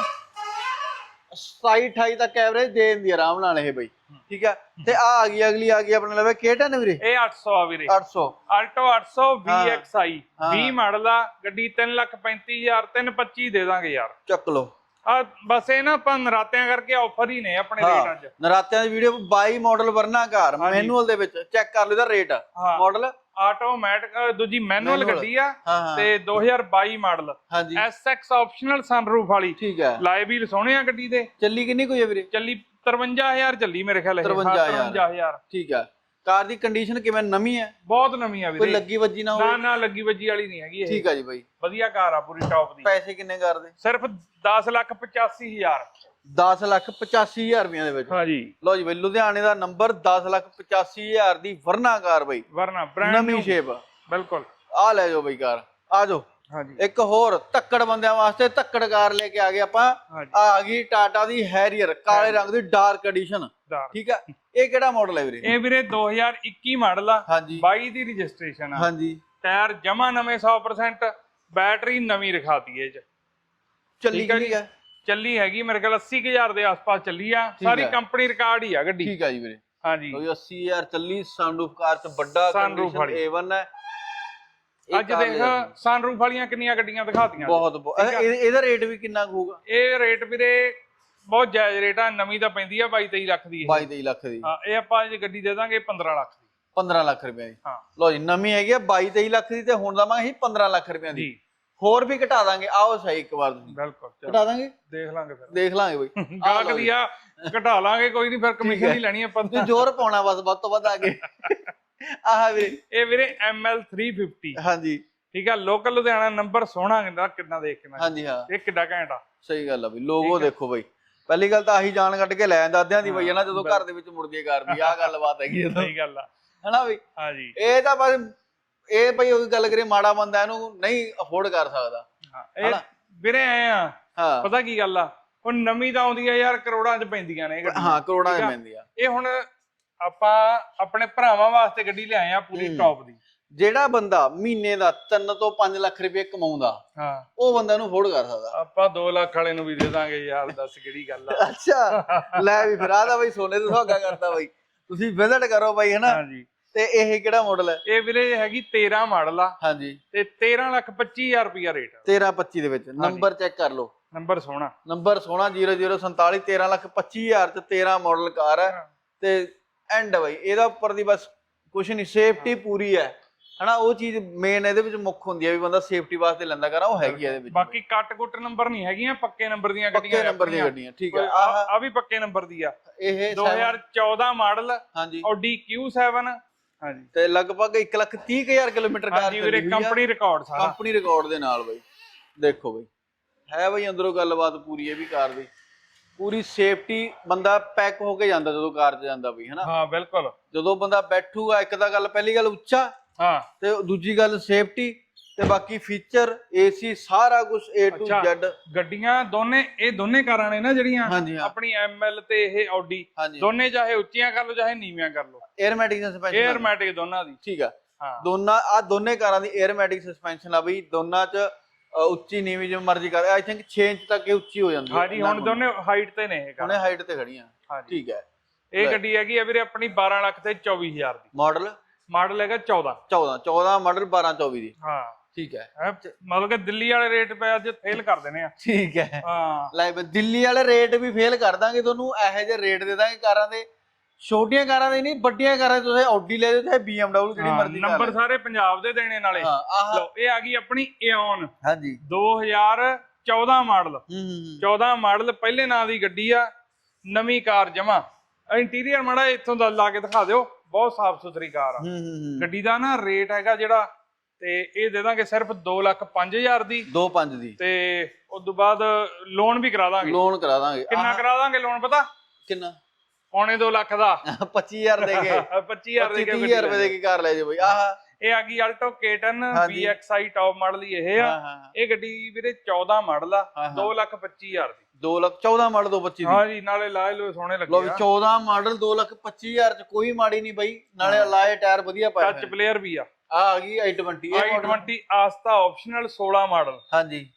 27 28 ਤੱਕ ਐਵਰੇਜ ਦੇ ਦਿੰਦੀ ਹੈ ਆਰਾਮ ਨਾਲ ਇਹ ਬਈ। ਠੀਕ ਹੈ ਤੇ ਆ ਆ ਗਈ ਅਗਲੀ ਆ ਗਈ ਆਪਣੇ ਲਵੇ K10 ਵੀਰੇ? ਇਹ 800 ਆ ਵੀਰੇ। 800 ਆਲਟੋ 800 VXI ਹਾਂ। 20 ਮਾਡਲ ਆ ਗੱਡੀ 335000 325 ਦੇ ਦਾਂਗੇ ਯਾਰ। ਚੱਕ ਲਓ। ਆ ਬਸ ਇਹ ਨਾ ਆਪਾਂ ਨਰਾਤਿਆਂ ਕਰਕੇ ਆਫਰ ਹੀ ਨੇ ਆਪਣੇ ਰੇਟ ਅੱਜ। ਨਰਾਤਿਆਂ ਦੀ ਵੀਡੀਓ 22 ਮਾਡਲ ਵਰਨਾ ਹਾਂਜੀ। ਮੈਨੂਅਲ ਦੇ ਵਿੱਚ ਚੈੱਕ ਕਰ ਲਓ ਇਹਦਾ ਰੇਟ। ਮਾਡਲ ਆਟੋਮੈਟਿਕ ਦੂਜੀ ਮੈਨੂਅਲ Manual। ਗੱਡੀ ਆ ਹਾਂ ਤੇ 2022 ਮਾਡਲ। ਹਾਂਜੀ। SX ਆਪਸ਼ਨਲ ਸਨਰੂਫ ਵਾਲੀ। ਠੀਕ ਹੈ। ਲਾਈਵ ਵੀਲ ਸੋਹਣੇ ਆ ਗੱਡੀ ਦੇ। ਚੱਲੀ ਕਿੰਨੀ ਕੋਈ ਹੈ ਵੀਰੇ? ਚੱਲੀ 53000 ਚੱਲੀ ਮੇਰੇ ਖਿਆਲ ਇਹ। 53,000 53000 ਠੀਕ ਹੈ। ਕਾਰ ਦੀ ਕੰਡੀਸ਼ਨ ਕਿਵੇਂ? ਨਵੀਂ ਹੈ? ਬਹੁਤ ਨਵੀਂ ਆ ਕੋਈ ਵੀਰੇ ਲੱਗੀ ਵੱਜੀ ਨਾ ਨਾ ਹੋਵੇ? ਨਾ ਲੱਗੀ ਵੱਜੀ ਵਾਲੀ ਨਹੀਂ ਹੈਗੀ ਇਹ। ਠੀਕ ਹੈ ਜੀ ਬਾਈ। ਵਧੀਆ ਕਾਰ ਆ ਪੂਰੀ ਟੌਪ ਦੀ। ਪੈਸੇ ਕਿੰਨੇ ਕਰਦੇ ਸਿਰਫ 10 ਲੱਖ 85000 10 ਲੱਖ 85000 ਰੁਪਈਆਂ ਦੇ ਵਿੱਚ। ਹਾਂਜੀ। ਲਓ ਜੀ ਬਈ ਲੁਧਿਆਣੇ ਦਾ ਨੰਬਰ 10 ਲੱਖ 85000 ਦੀ ਵਰਨਾ ਕਾਰ ਬਈ। ਵਰਨਾ ਬ੍ਰਾਂਡ ਨਵੀਂ ਸ਼ੇਪ ਬਿਲਕੁਲ। ਆ ਲੈ ਜਾਓ ਬਈ ਕਾਰ ਆ ਜਾਓ। ਹਾਂਜੀ। ਇੱਕ ਹੋਰ ਧੱਕੜ ਬੰਦਿਆਂ ਵਾਸਤੇ ਧੱਕੜ ਕਾਰ ਲੈ ਕੇ ਆ ਗਏ ਆਪਾਂ। ਆ ਆ ਗਈ ਟਾਟਾ ਦੀ ਹੈਰੀਅਰ ਕਾਲੇ ਰੰਗ ਦੀ ਡਾਰਕ ਐਡੀਸ਼ਨ ਠੀਕ ਹੈ ਇਹ ਕਿਹੜਾ ਮਾਡਲ ਹੈ ਵੀਰੇ? ਇਹ ਵੀਰੇ 2021 ਮਾਡਲ ਆ। ਹਾਂਜੀ। 22 ਦੀ ਰਜਿਸਟ੍ਰੇਸ਼ਨ ਆ। ਹਾਂਜੀ। ਟਾਇਰ ਜਮਾ ਨਵੇਂ 100% ਬੈਟਰੀ ਨਵੀਂ ਰਖਾਤੀ ਇਹ ਚ। ਚੱਲੀ ਕਿੰਨੀ। ਹੈ ਚੱਲੀ ਹੈਗੀ ਮੇਰੇ ਖਿਆਲ 80000 ਦੇ ਆਸ-ਪਾਸ ਚੱਲੀ ਆ। ਸਾਰੀ। ਕੰਪਨੀ ਰਿਕਾਰਡ ਹੀ ਆ ਗੱਡੀ। ਠੀਕ ਹੈ ਜੀ ਵੀਰੇ। ਹਾਂਜੀ। ਜੀ 80000 ਚੱਲੀ ਸਨਰੂਫ ਕਾਰ ਚ ਵੱਡਾ ਕੰਡੀਸ਼ਨ ਵਾਲੀ। A1 ਹੈ। ਅੱਜ ਦੇਖ ਲੈ। ਸਨਰੂਫ ਵਾਲੀਆਂ ਕਿੰਨੀਆਂ ਗੱਡੀਆਂ ਦਿਖਾਤੀਆਂ ਬਹੁਤ ਬਹੁਤ। ਇਹ- ਇਹ- ਇਹਦਾ ਰੇਟ ਵੀ ਕਿੰਨਾ ਹੋਊਗਾ? ਇਹ ਰੇਟ ਵੀਰੇ ਬਹੁਤ ਜਾਇਜ਼ ਰੇਟ ਆ। ਨਵੀਂ ਤਾਂ ਪੈਂਦੀ ਆ 22 23 ਲੱਖ ਦੀ ਇਹ। 22 23 ਲੱਖ ਦੀ। ਹਾਂ ਇਹ ਆਪਾਂ ਜੇ ਗੱਡੀ ਦੇ ਦਾਂਗੇ 15 ਲੱਖ ਦੀ। 15 ਲੱਖ ਰੁਪਏ ਦੀ ਹਾਂ। ਲਓ ਜੀ ਨਵੀਂ ਹੈਗੀ ਆ 22 23 ਲੱਖ ਦੀ ਤੇ ਹੁਣ ਦਵਾਂਗੇ ਅਸੀਂ 15 ਲੱਖ ਰੁਪਏ ਦੀ। ਜੀ। ਹੋਰ ਵੀ ਘਟਾ ਦਾਂਗੇ। ਆਓ ਸਹੀ ਇੱਕ ਵਾਰ ਤੁਸੀਂ। ਬਿਲਕੁਲ ਚਲੋ। ਘਟਾ ਦਾਂਗੇ? ਦੇਖ ਲਾਂਗੇ ਫਿਰ। ਦੇਖ ਲਾਂਗੇ ਬਈ। ਗਾਹਕ ਦੀ ਆ ਘਟਾ ਲਾਂਗੇ ਕੋਈ ਨਹੀਂ ਫਿਰ ਕਮਿਸ਼ਨ ਨਹੀਂ ਲੈਣੀ ਆਪਾਂ ਤੁਸੀਂ ਜ਼ੋਰ ਪਾਉਣਾ ਬਸ ਵੱਧ ਤੋਂ ਵੱਧ ਆ ਕੇ। ਆਹ ਵੀਰੇ ਇਹ ਵੀਰੇ ML 350 ਹਾਂਜੀ। ਠੀਕ ਆ ਲੋਕਲ ਲੁਧਿਆਣਾ ਨੰਬਰ ਸੋਹਣਾ ਕਿੰਨਾ ਕਿੰਨਾ ਦੇਖ ਕੇ ਮੈਂ। ਹਾਂਜੀ ਹਾਂ। ਇਹ ਕਿੱਡਾ ਘੈਂਟ ਆ। ਸਹੀ ਗੱਲ ਆ ਬਈ ਲੋਗੋ ਦੇਖੋ ਬਈ। ਪਹਿਲੀ ਗੱਲ ਤਾਂ ਆਹੀ ਜਾਣ ਕੱਢ ਕੇ ਲੈ ਜਾਂਦਾ ਅੱਧਿਆਂ ਦੀ ਬਈ ਹੈ ਨਾ ਜਦੋਂ ਘਰ ਦੇ ਵਿੱਚ ਮੁੜਦੀ ਹੈ ਕਾਰ ਵੀ ਆਹ ਗੱਲਬਾਤ ਹੈਗੀ ਹੈ ਤਾਂ। ਸਹੀ ਗੱਲ ਆ। ਹਨਾ ਬਈ। ਹਾਂਜੀ। ਇਹ ਤਾਂ ਬਸ ਇਹ ਬਈ ਉਹ ਗੱਲ ਕਰੀਏ ਮਾੜਾ ਬੰਦਾ ਇਹਨੂੰ ਨਹੀਂ ਅਫੋਰਡ ਕਰ ਸਕਦਾ। ਵੀਰੇ ਆਏ ਆ ਹਾਂ। ਪਤਾ ਕੀ ਗੱਲ ਆ? ਉਹ ਨਵੀਂ ਤਾਂ ਆਉਂਦੀ ਆ ਯਾਰ ਕਰੋੜਾਂ ਚ ਪੈਂਦੀਆਂ ਨੇ ਇਹ ਗੱਡੀਆਂ। ਹਾਂ ਕਰੋੜਾਂ ਠੀਕ ਆ? ਪੈਂਦੀ ਆ ਇਹ ਹੁਣ ਆਪਾਂ ਆਪਣੇ ਭਰਾਵਾਂ ਵਾਸਤੇ ਗੱਡੀ ਲਿਆਏ ਆ ਪੂਰੀ ਹੂੰ। ਟੌਪ ਦੀ। ਜਿਹੜਾ ਬੰਦਾ ਮਹੀਨੇ ਦਾ 3 ਤੋਂ 5 ਲੱਖ ਰੁਪਏ ਕਮਾਉਂਦਾ ਹਾਂ। ਉਹ ਬੰਦਾ ਇਹਨੂੰ ਅਫੋਰਡ ਕਰ ਸਕਦਾ। ਆਪਾਂ 2 ਲੱਖ ਵਾਲੇ ਨੂੰ ਵੀ ਦੇ ਦਾਂਗੇ ਯਾਰ ਦੱਸ ਕਿਹੜੀ ਗੱਲ ਆ। ਅੱਛਾ ਲੈ ਵੀ ਫਿਰ ਆਹ ਤਾਂ ਬਈ ਸੋਨੇ ਤੇ ਸੁਹਾਗਾ ਕਰਤਾ ਬਈ। ਤੁਸੀਂ ਵਿਜ਼ਿਟ ਕਰੋ ਬਈ ਹਨਾ? ਹਾਂਜੀ। ਤੇ ਇਹ ਕਿਹੜਾ ਮਾਡਲ ਹੈ? ਇਹ ਵੀਰੇ ਹੈਗੀ 13 ਮਾਡਲ ਆ। ਹਾਂਜੀ। ਤੇ 13 ਲੱਖ 25000 ਰੁਪਿਆ ਰੇਟ 13 25 ਦੇ ਵਿੱਚ। ਨੰਬਰ ਚੈੱਕ ਕਰ ਲਓ। ਨੰਬਰ ਸੋਹਣਾ। ਨੰਬਰ 160047 13 ਲੱਖ 25000 ਤੇ 13 ਮਾਡਲ ਕਾਰ ਹੈ। ਤੇ ਐਂਡ ਬਈ। ਇਹਦਾ ਉੱਪਰ ਦੀ ਬਸ ਕੁਛ ਨਹੀਂ ਸੇਫਟੀ ਪੂਰੀ ਹੈ। ਹਨਾ ਉਹ ਚੀਜ਼ ਮੇਨ ਇਹਦੇ ਵਿੱਚ ਮੁੱਖ ਹੁੰਦੀ ਹੈ ਵੀ ਬੰਦਾ ਸੇਫਟੀ ਵਾਸਤੇ ਲੈਂਦਾ ਕਰਾਂ ਉਹ ਹੈਗੀ ਇਹਦੇ ਵਿੱਚ। ਬਾਕੀ ਕੱਟ ਕੁੱਟ ਨੰਬਰ ਨਹੀਂ ਹੈਗੀਆਂ ਪੱਕੇ ਨੰਬਰ ਦੀਆਂ ਪੱਕੇ ਗੱਡੀਆਂ ਨੰਬਰ ਦੀਆਂ। ਗੱਡੀਆਂ ਠੀਕ ਹੈ। ਆ ਆ ਵੀ ਪੱਕੇ ਨੰਬਰ ਦੀ ਆ। ਇਹ 2014 ਮਾਡਲ ਹਾਂਜੀ। Audi Q7 ਹਾਂਜੀ। ਤੇ ਲਗਭਗ 1 ਲੱਖ 30 ਹਜ਼ਾਰ ਕਿਲੋਮੀਟਰ ਕਾਰ ਹਾਂਜੀ ਵੀਰੇ ਕੰਪਨੀ ਰਿਕਾਰਡ ਸਾਰਾ। ਕੰਪਨੀ ਰਿਕਾਰਡ ਦੇ ਨਾਲ ਬਈ। ਦੇਖੋ ਬਈ। ਹੈ ਬਈ ਅੰਦਰੋਂ ਗੱਲਬਾਤ ਪੂਰੀ ਹੈ ਵੀ ਕਾਰ ਦੀ। ਪੂਰੀ ਸੇਫਟੀ ਬੰਦਾ ਪੈਕ ਹੋ ਕੇ ਜਾਂਦਾ ਜਦੋਂ ਕਾਰ 'ਚ ਜਾਂਦਾ ਬਈ ਹਨਾ? ਹਾਂ ਬਿਲਕੁਲ। ਜਦੋਂ ਬੰਦਾ ਬੈਠੂਗਾ ਇੱਕ ਤਾਂ ਗੱਲ ਪਹਿਲੀ ਗੱਲ ਉੱਚਾ ਹਾਂ। ਤੇ ਦੂਜੀ ਗੱਲ ਸੇਫਟੀ ਤੇ ਬਾਕੀ ਫੀਚਰ ਏਸੀ ਸਾਰਾ ਕੁਝ A to। Z ਗੱਡੀਆਂ ਦੋਨੇ ਇਹ ਦੋਨੇ ਕਾਰਾਂ ਨੇ ਨਾ ਜਿਹੜੀਆਂ? ਆਪਣੀ ML ਤੇ ਇਹ Audi ਦੋਨੇ ਚਾਹੇ ਉੱਚੀਆਂ ਕਰ ਲਓ ਚਾਹੇ ਨੀਵੀਆਂ ਕਰ ਲਓ। 에ਅਰਮੈਟਿਕ ਸਸਪੈਂਸ਼ਨ 에ਅਰ ਦੋਨਾਂ ਦੀ। ਠੀਕ ਆ। ਹਾਂ। ਦੋਨਾਂ ਆ ਦੋਨੇ ਕਾਰਾਂ ਦੀ 에ਅਰਮੈਟਿਕ ਸਸਪੈਂਸ਼ਨ ਆ ਬਈ। ਦੋਨਾਂ ਚ ਉੱਚੀ ਨੀਵੀਂ ਜਿਵੇਂ ਮਰਜ਼ੀ ਕਰ। ਆਈ ਥਿੰਕ 6 ਇੰਚ ਤੱਕ ਇਹ ਉੱਚੀ ਹੋ ਜਾਂਦੀ ਹੈ। ਹਾਂਜੀ ਹੁਣ ਦੋਨੇ ਹਾਈਟ ਤੇ ਨੇ ਇਹ ਕਾਰ। ਹਾਈਟ ਤੇ ਖੜੀਆਂ। ਠੀਕ ਹੈ ਇਹ ਗੱਡੀ ਹੈਗੀ ਆ ਵੀਰੇ ਆਪਣੀ 12 ਲੱਖ ਤੇ 24000 ਦੀ। ਮਾਡਲ ਮਾਡਲ ਹੈਗਾ 14 14 14 ਮਾਡਲ 12 24 ਦੀ। ਹਾਂ। ਠੀਕ ਹੈ ਮਤਲਬ ਕਿ ਦਿੱਲੀ ਵਾਲੇ ਰੇਟ ਪੈ ਅੱਜ ਫੇਲ ਕਰ ਦੇਣੇ ਆ। ਠੀਕ ਹੈ ਹਾਂ। ਲੈ ਬਈ ਦਿੱਲੀ ਵਾਲੇ ਰੇਟ ਵੀ ਫੇਲ ਕਰ ਦਾਂਗੇ ਤੁਹਾਨੂੰ। ਇਹੋ ਜਿਹੇ ਰੇਟ ਦੇ ਦਾਂਗੇ ਕਾਰਾਂ ਦੇ। ਛੋਟੀਆਂ ਕਾਰਾਂ ਦੇ ਨਹੀਂ ਵੱਡੀਆਂ ਕਾਰਾਂ 'ਚ ਤੁਸੀਂ ਆਡੀ ਲੈ ਜਾਓ ਚਾਹੇ BMW ਜਿਹੜੀ ਹਾਂ, ਮਰਜ਼ੀ ਕਾਰ ਨੰਬਰ ਲੈ ਸਾਰੇ ਪੰਜਾਬ ਦੇ ਦੇਣੇ ਨਾਲੇ। ਹਾਂ ਆਹ ਲਓ ਇਹ ਆ ਗਈ ਆਪਣੀ Aeon ਹਾਂਜੀ। 2014 ਮਾਡਲ। ਹੂੰ ਹੂੰ 14 ਮਾਡਲ ਪਹਿਲੇ ਨਾਂ ਦੀ ਗੱਡੀ ਆ ਨਵੀਂ ਕਾਰ ਜਮਾ। ਇੰਟੀਰੀਅਰ ਮਾੜਾ ਇੱਥੋਂ ਦਾ ਲਾ ਕੇ ਦਿਖਾ ਦਿਓ ਬਹੁਤ ਸਾਫ਼ ਸੁਥਰੀ ਕਾਰ ਆ। ਹੂੰ ਹੂੰ ਗੱਡੀ ਦਾ ਨਾ ਰੇਟ ਹੈਗਾ ਜਿਹੜਾ ਤੇ ਇਹ ਦੇ ਦਾਂਗੇ ਸਿਰਫ 2 ਲੱਖ 5000 ਦੀ। 2.5 ਦੀ। ਤੇ ਉਸ ਤੋਂ ਬਾਅਦ ਲੋਨ ਵੀ ਕਰਾ ਦਾਂਗੇ। ਲੋਨ ਕਰਾ ਦਾਂਗੇ। ਕਿੰਨਾ ਆਹ, ਕਰਾ ਦਾਂਗੇ ਲੋਨ ਪਤਾ? ਕਿੰਨਾ? ਪੌਣੇ 2 ਲੱਖ ਦਾ। 25000 ਦੇ ਕੇ। 25000 ਦੇ ਕੇ 25000 ਰੁਪਏ ਦੇ ਕੇ ਕਾਰ ਲੈ ਜਾਓ ਬਈ। ਆਹ। ਇਹ ਆ ਗਈ ਆਲਟੋ K10 ਹਾਂਜੀ। VXI ਟੌਪ ਮਾਡਲ ਦੀ ਇਹ ਆ। ਹਾਂ ਹਾਂ ਇਹ ਗੱਡੀ ਵੀਰੇ 14 ਮਾਡਲ ਆ ਹਾਂ, ਹਾਂ। 2 ਲੱਖ 25000 ਦੀ। 2 ਲੱਖ 14 ਮਾਡਲ 225 ਦੀ। ਹਾਂ ਜੀ ਨਾਲੇ ਲਾਏ ਲੋ ਸੋਹਣੇ ਲੋ ਲੱਗੇ ਵੀ ਆ। 14 ਮਾਡਲ 2 ਲੱਖ 25000 ਚ ਕੋਈ ਮਾੜੀ ਨਹੀਂ ਬਈ। ਨਾਲੇ ਲਾਏ ਟਾਇਰ ਵਧੀਆ ਪਾਏ ਟੱਚ ਪਲੇਅਰ ਵੀ ਆ। ਆ ਆ ਗਈ i20 ਇਹ model- i20 Asta optional 16 model. ਹਾਂਜੀ।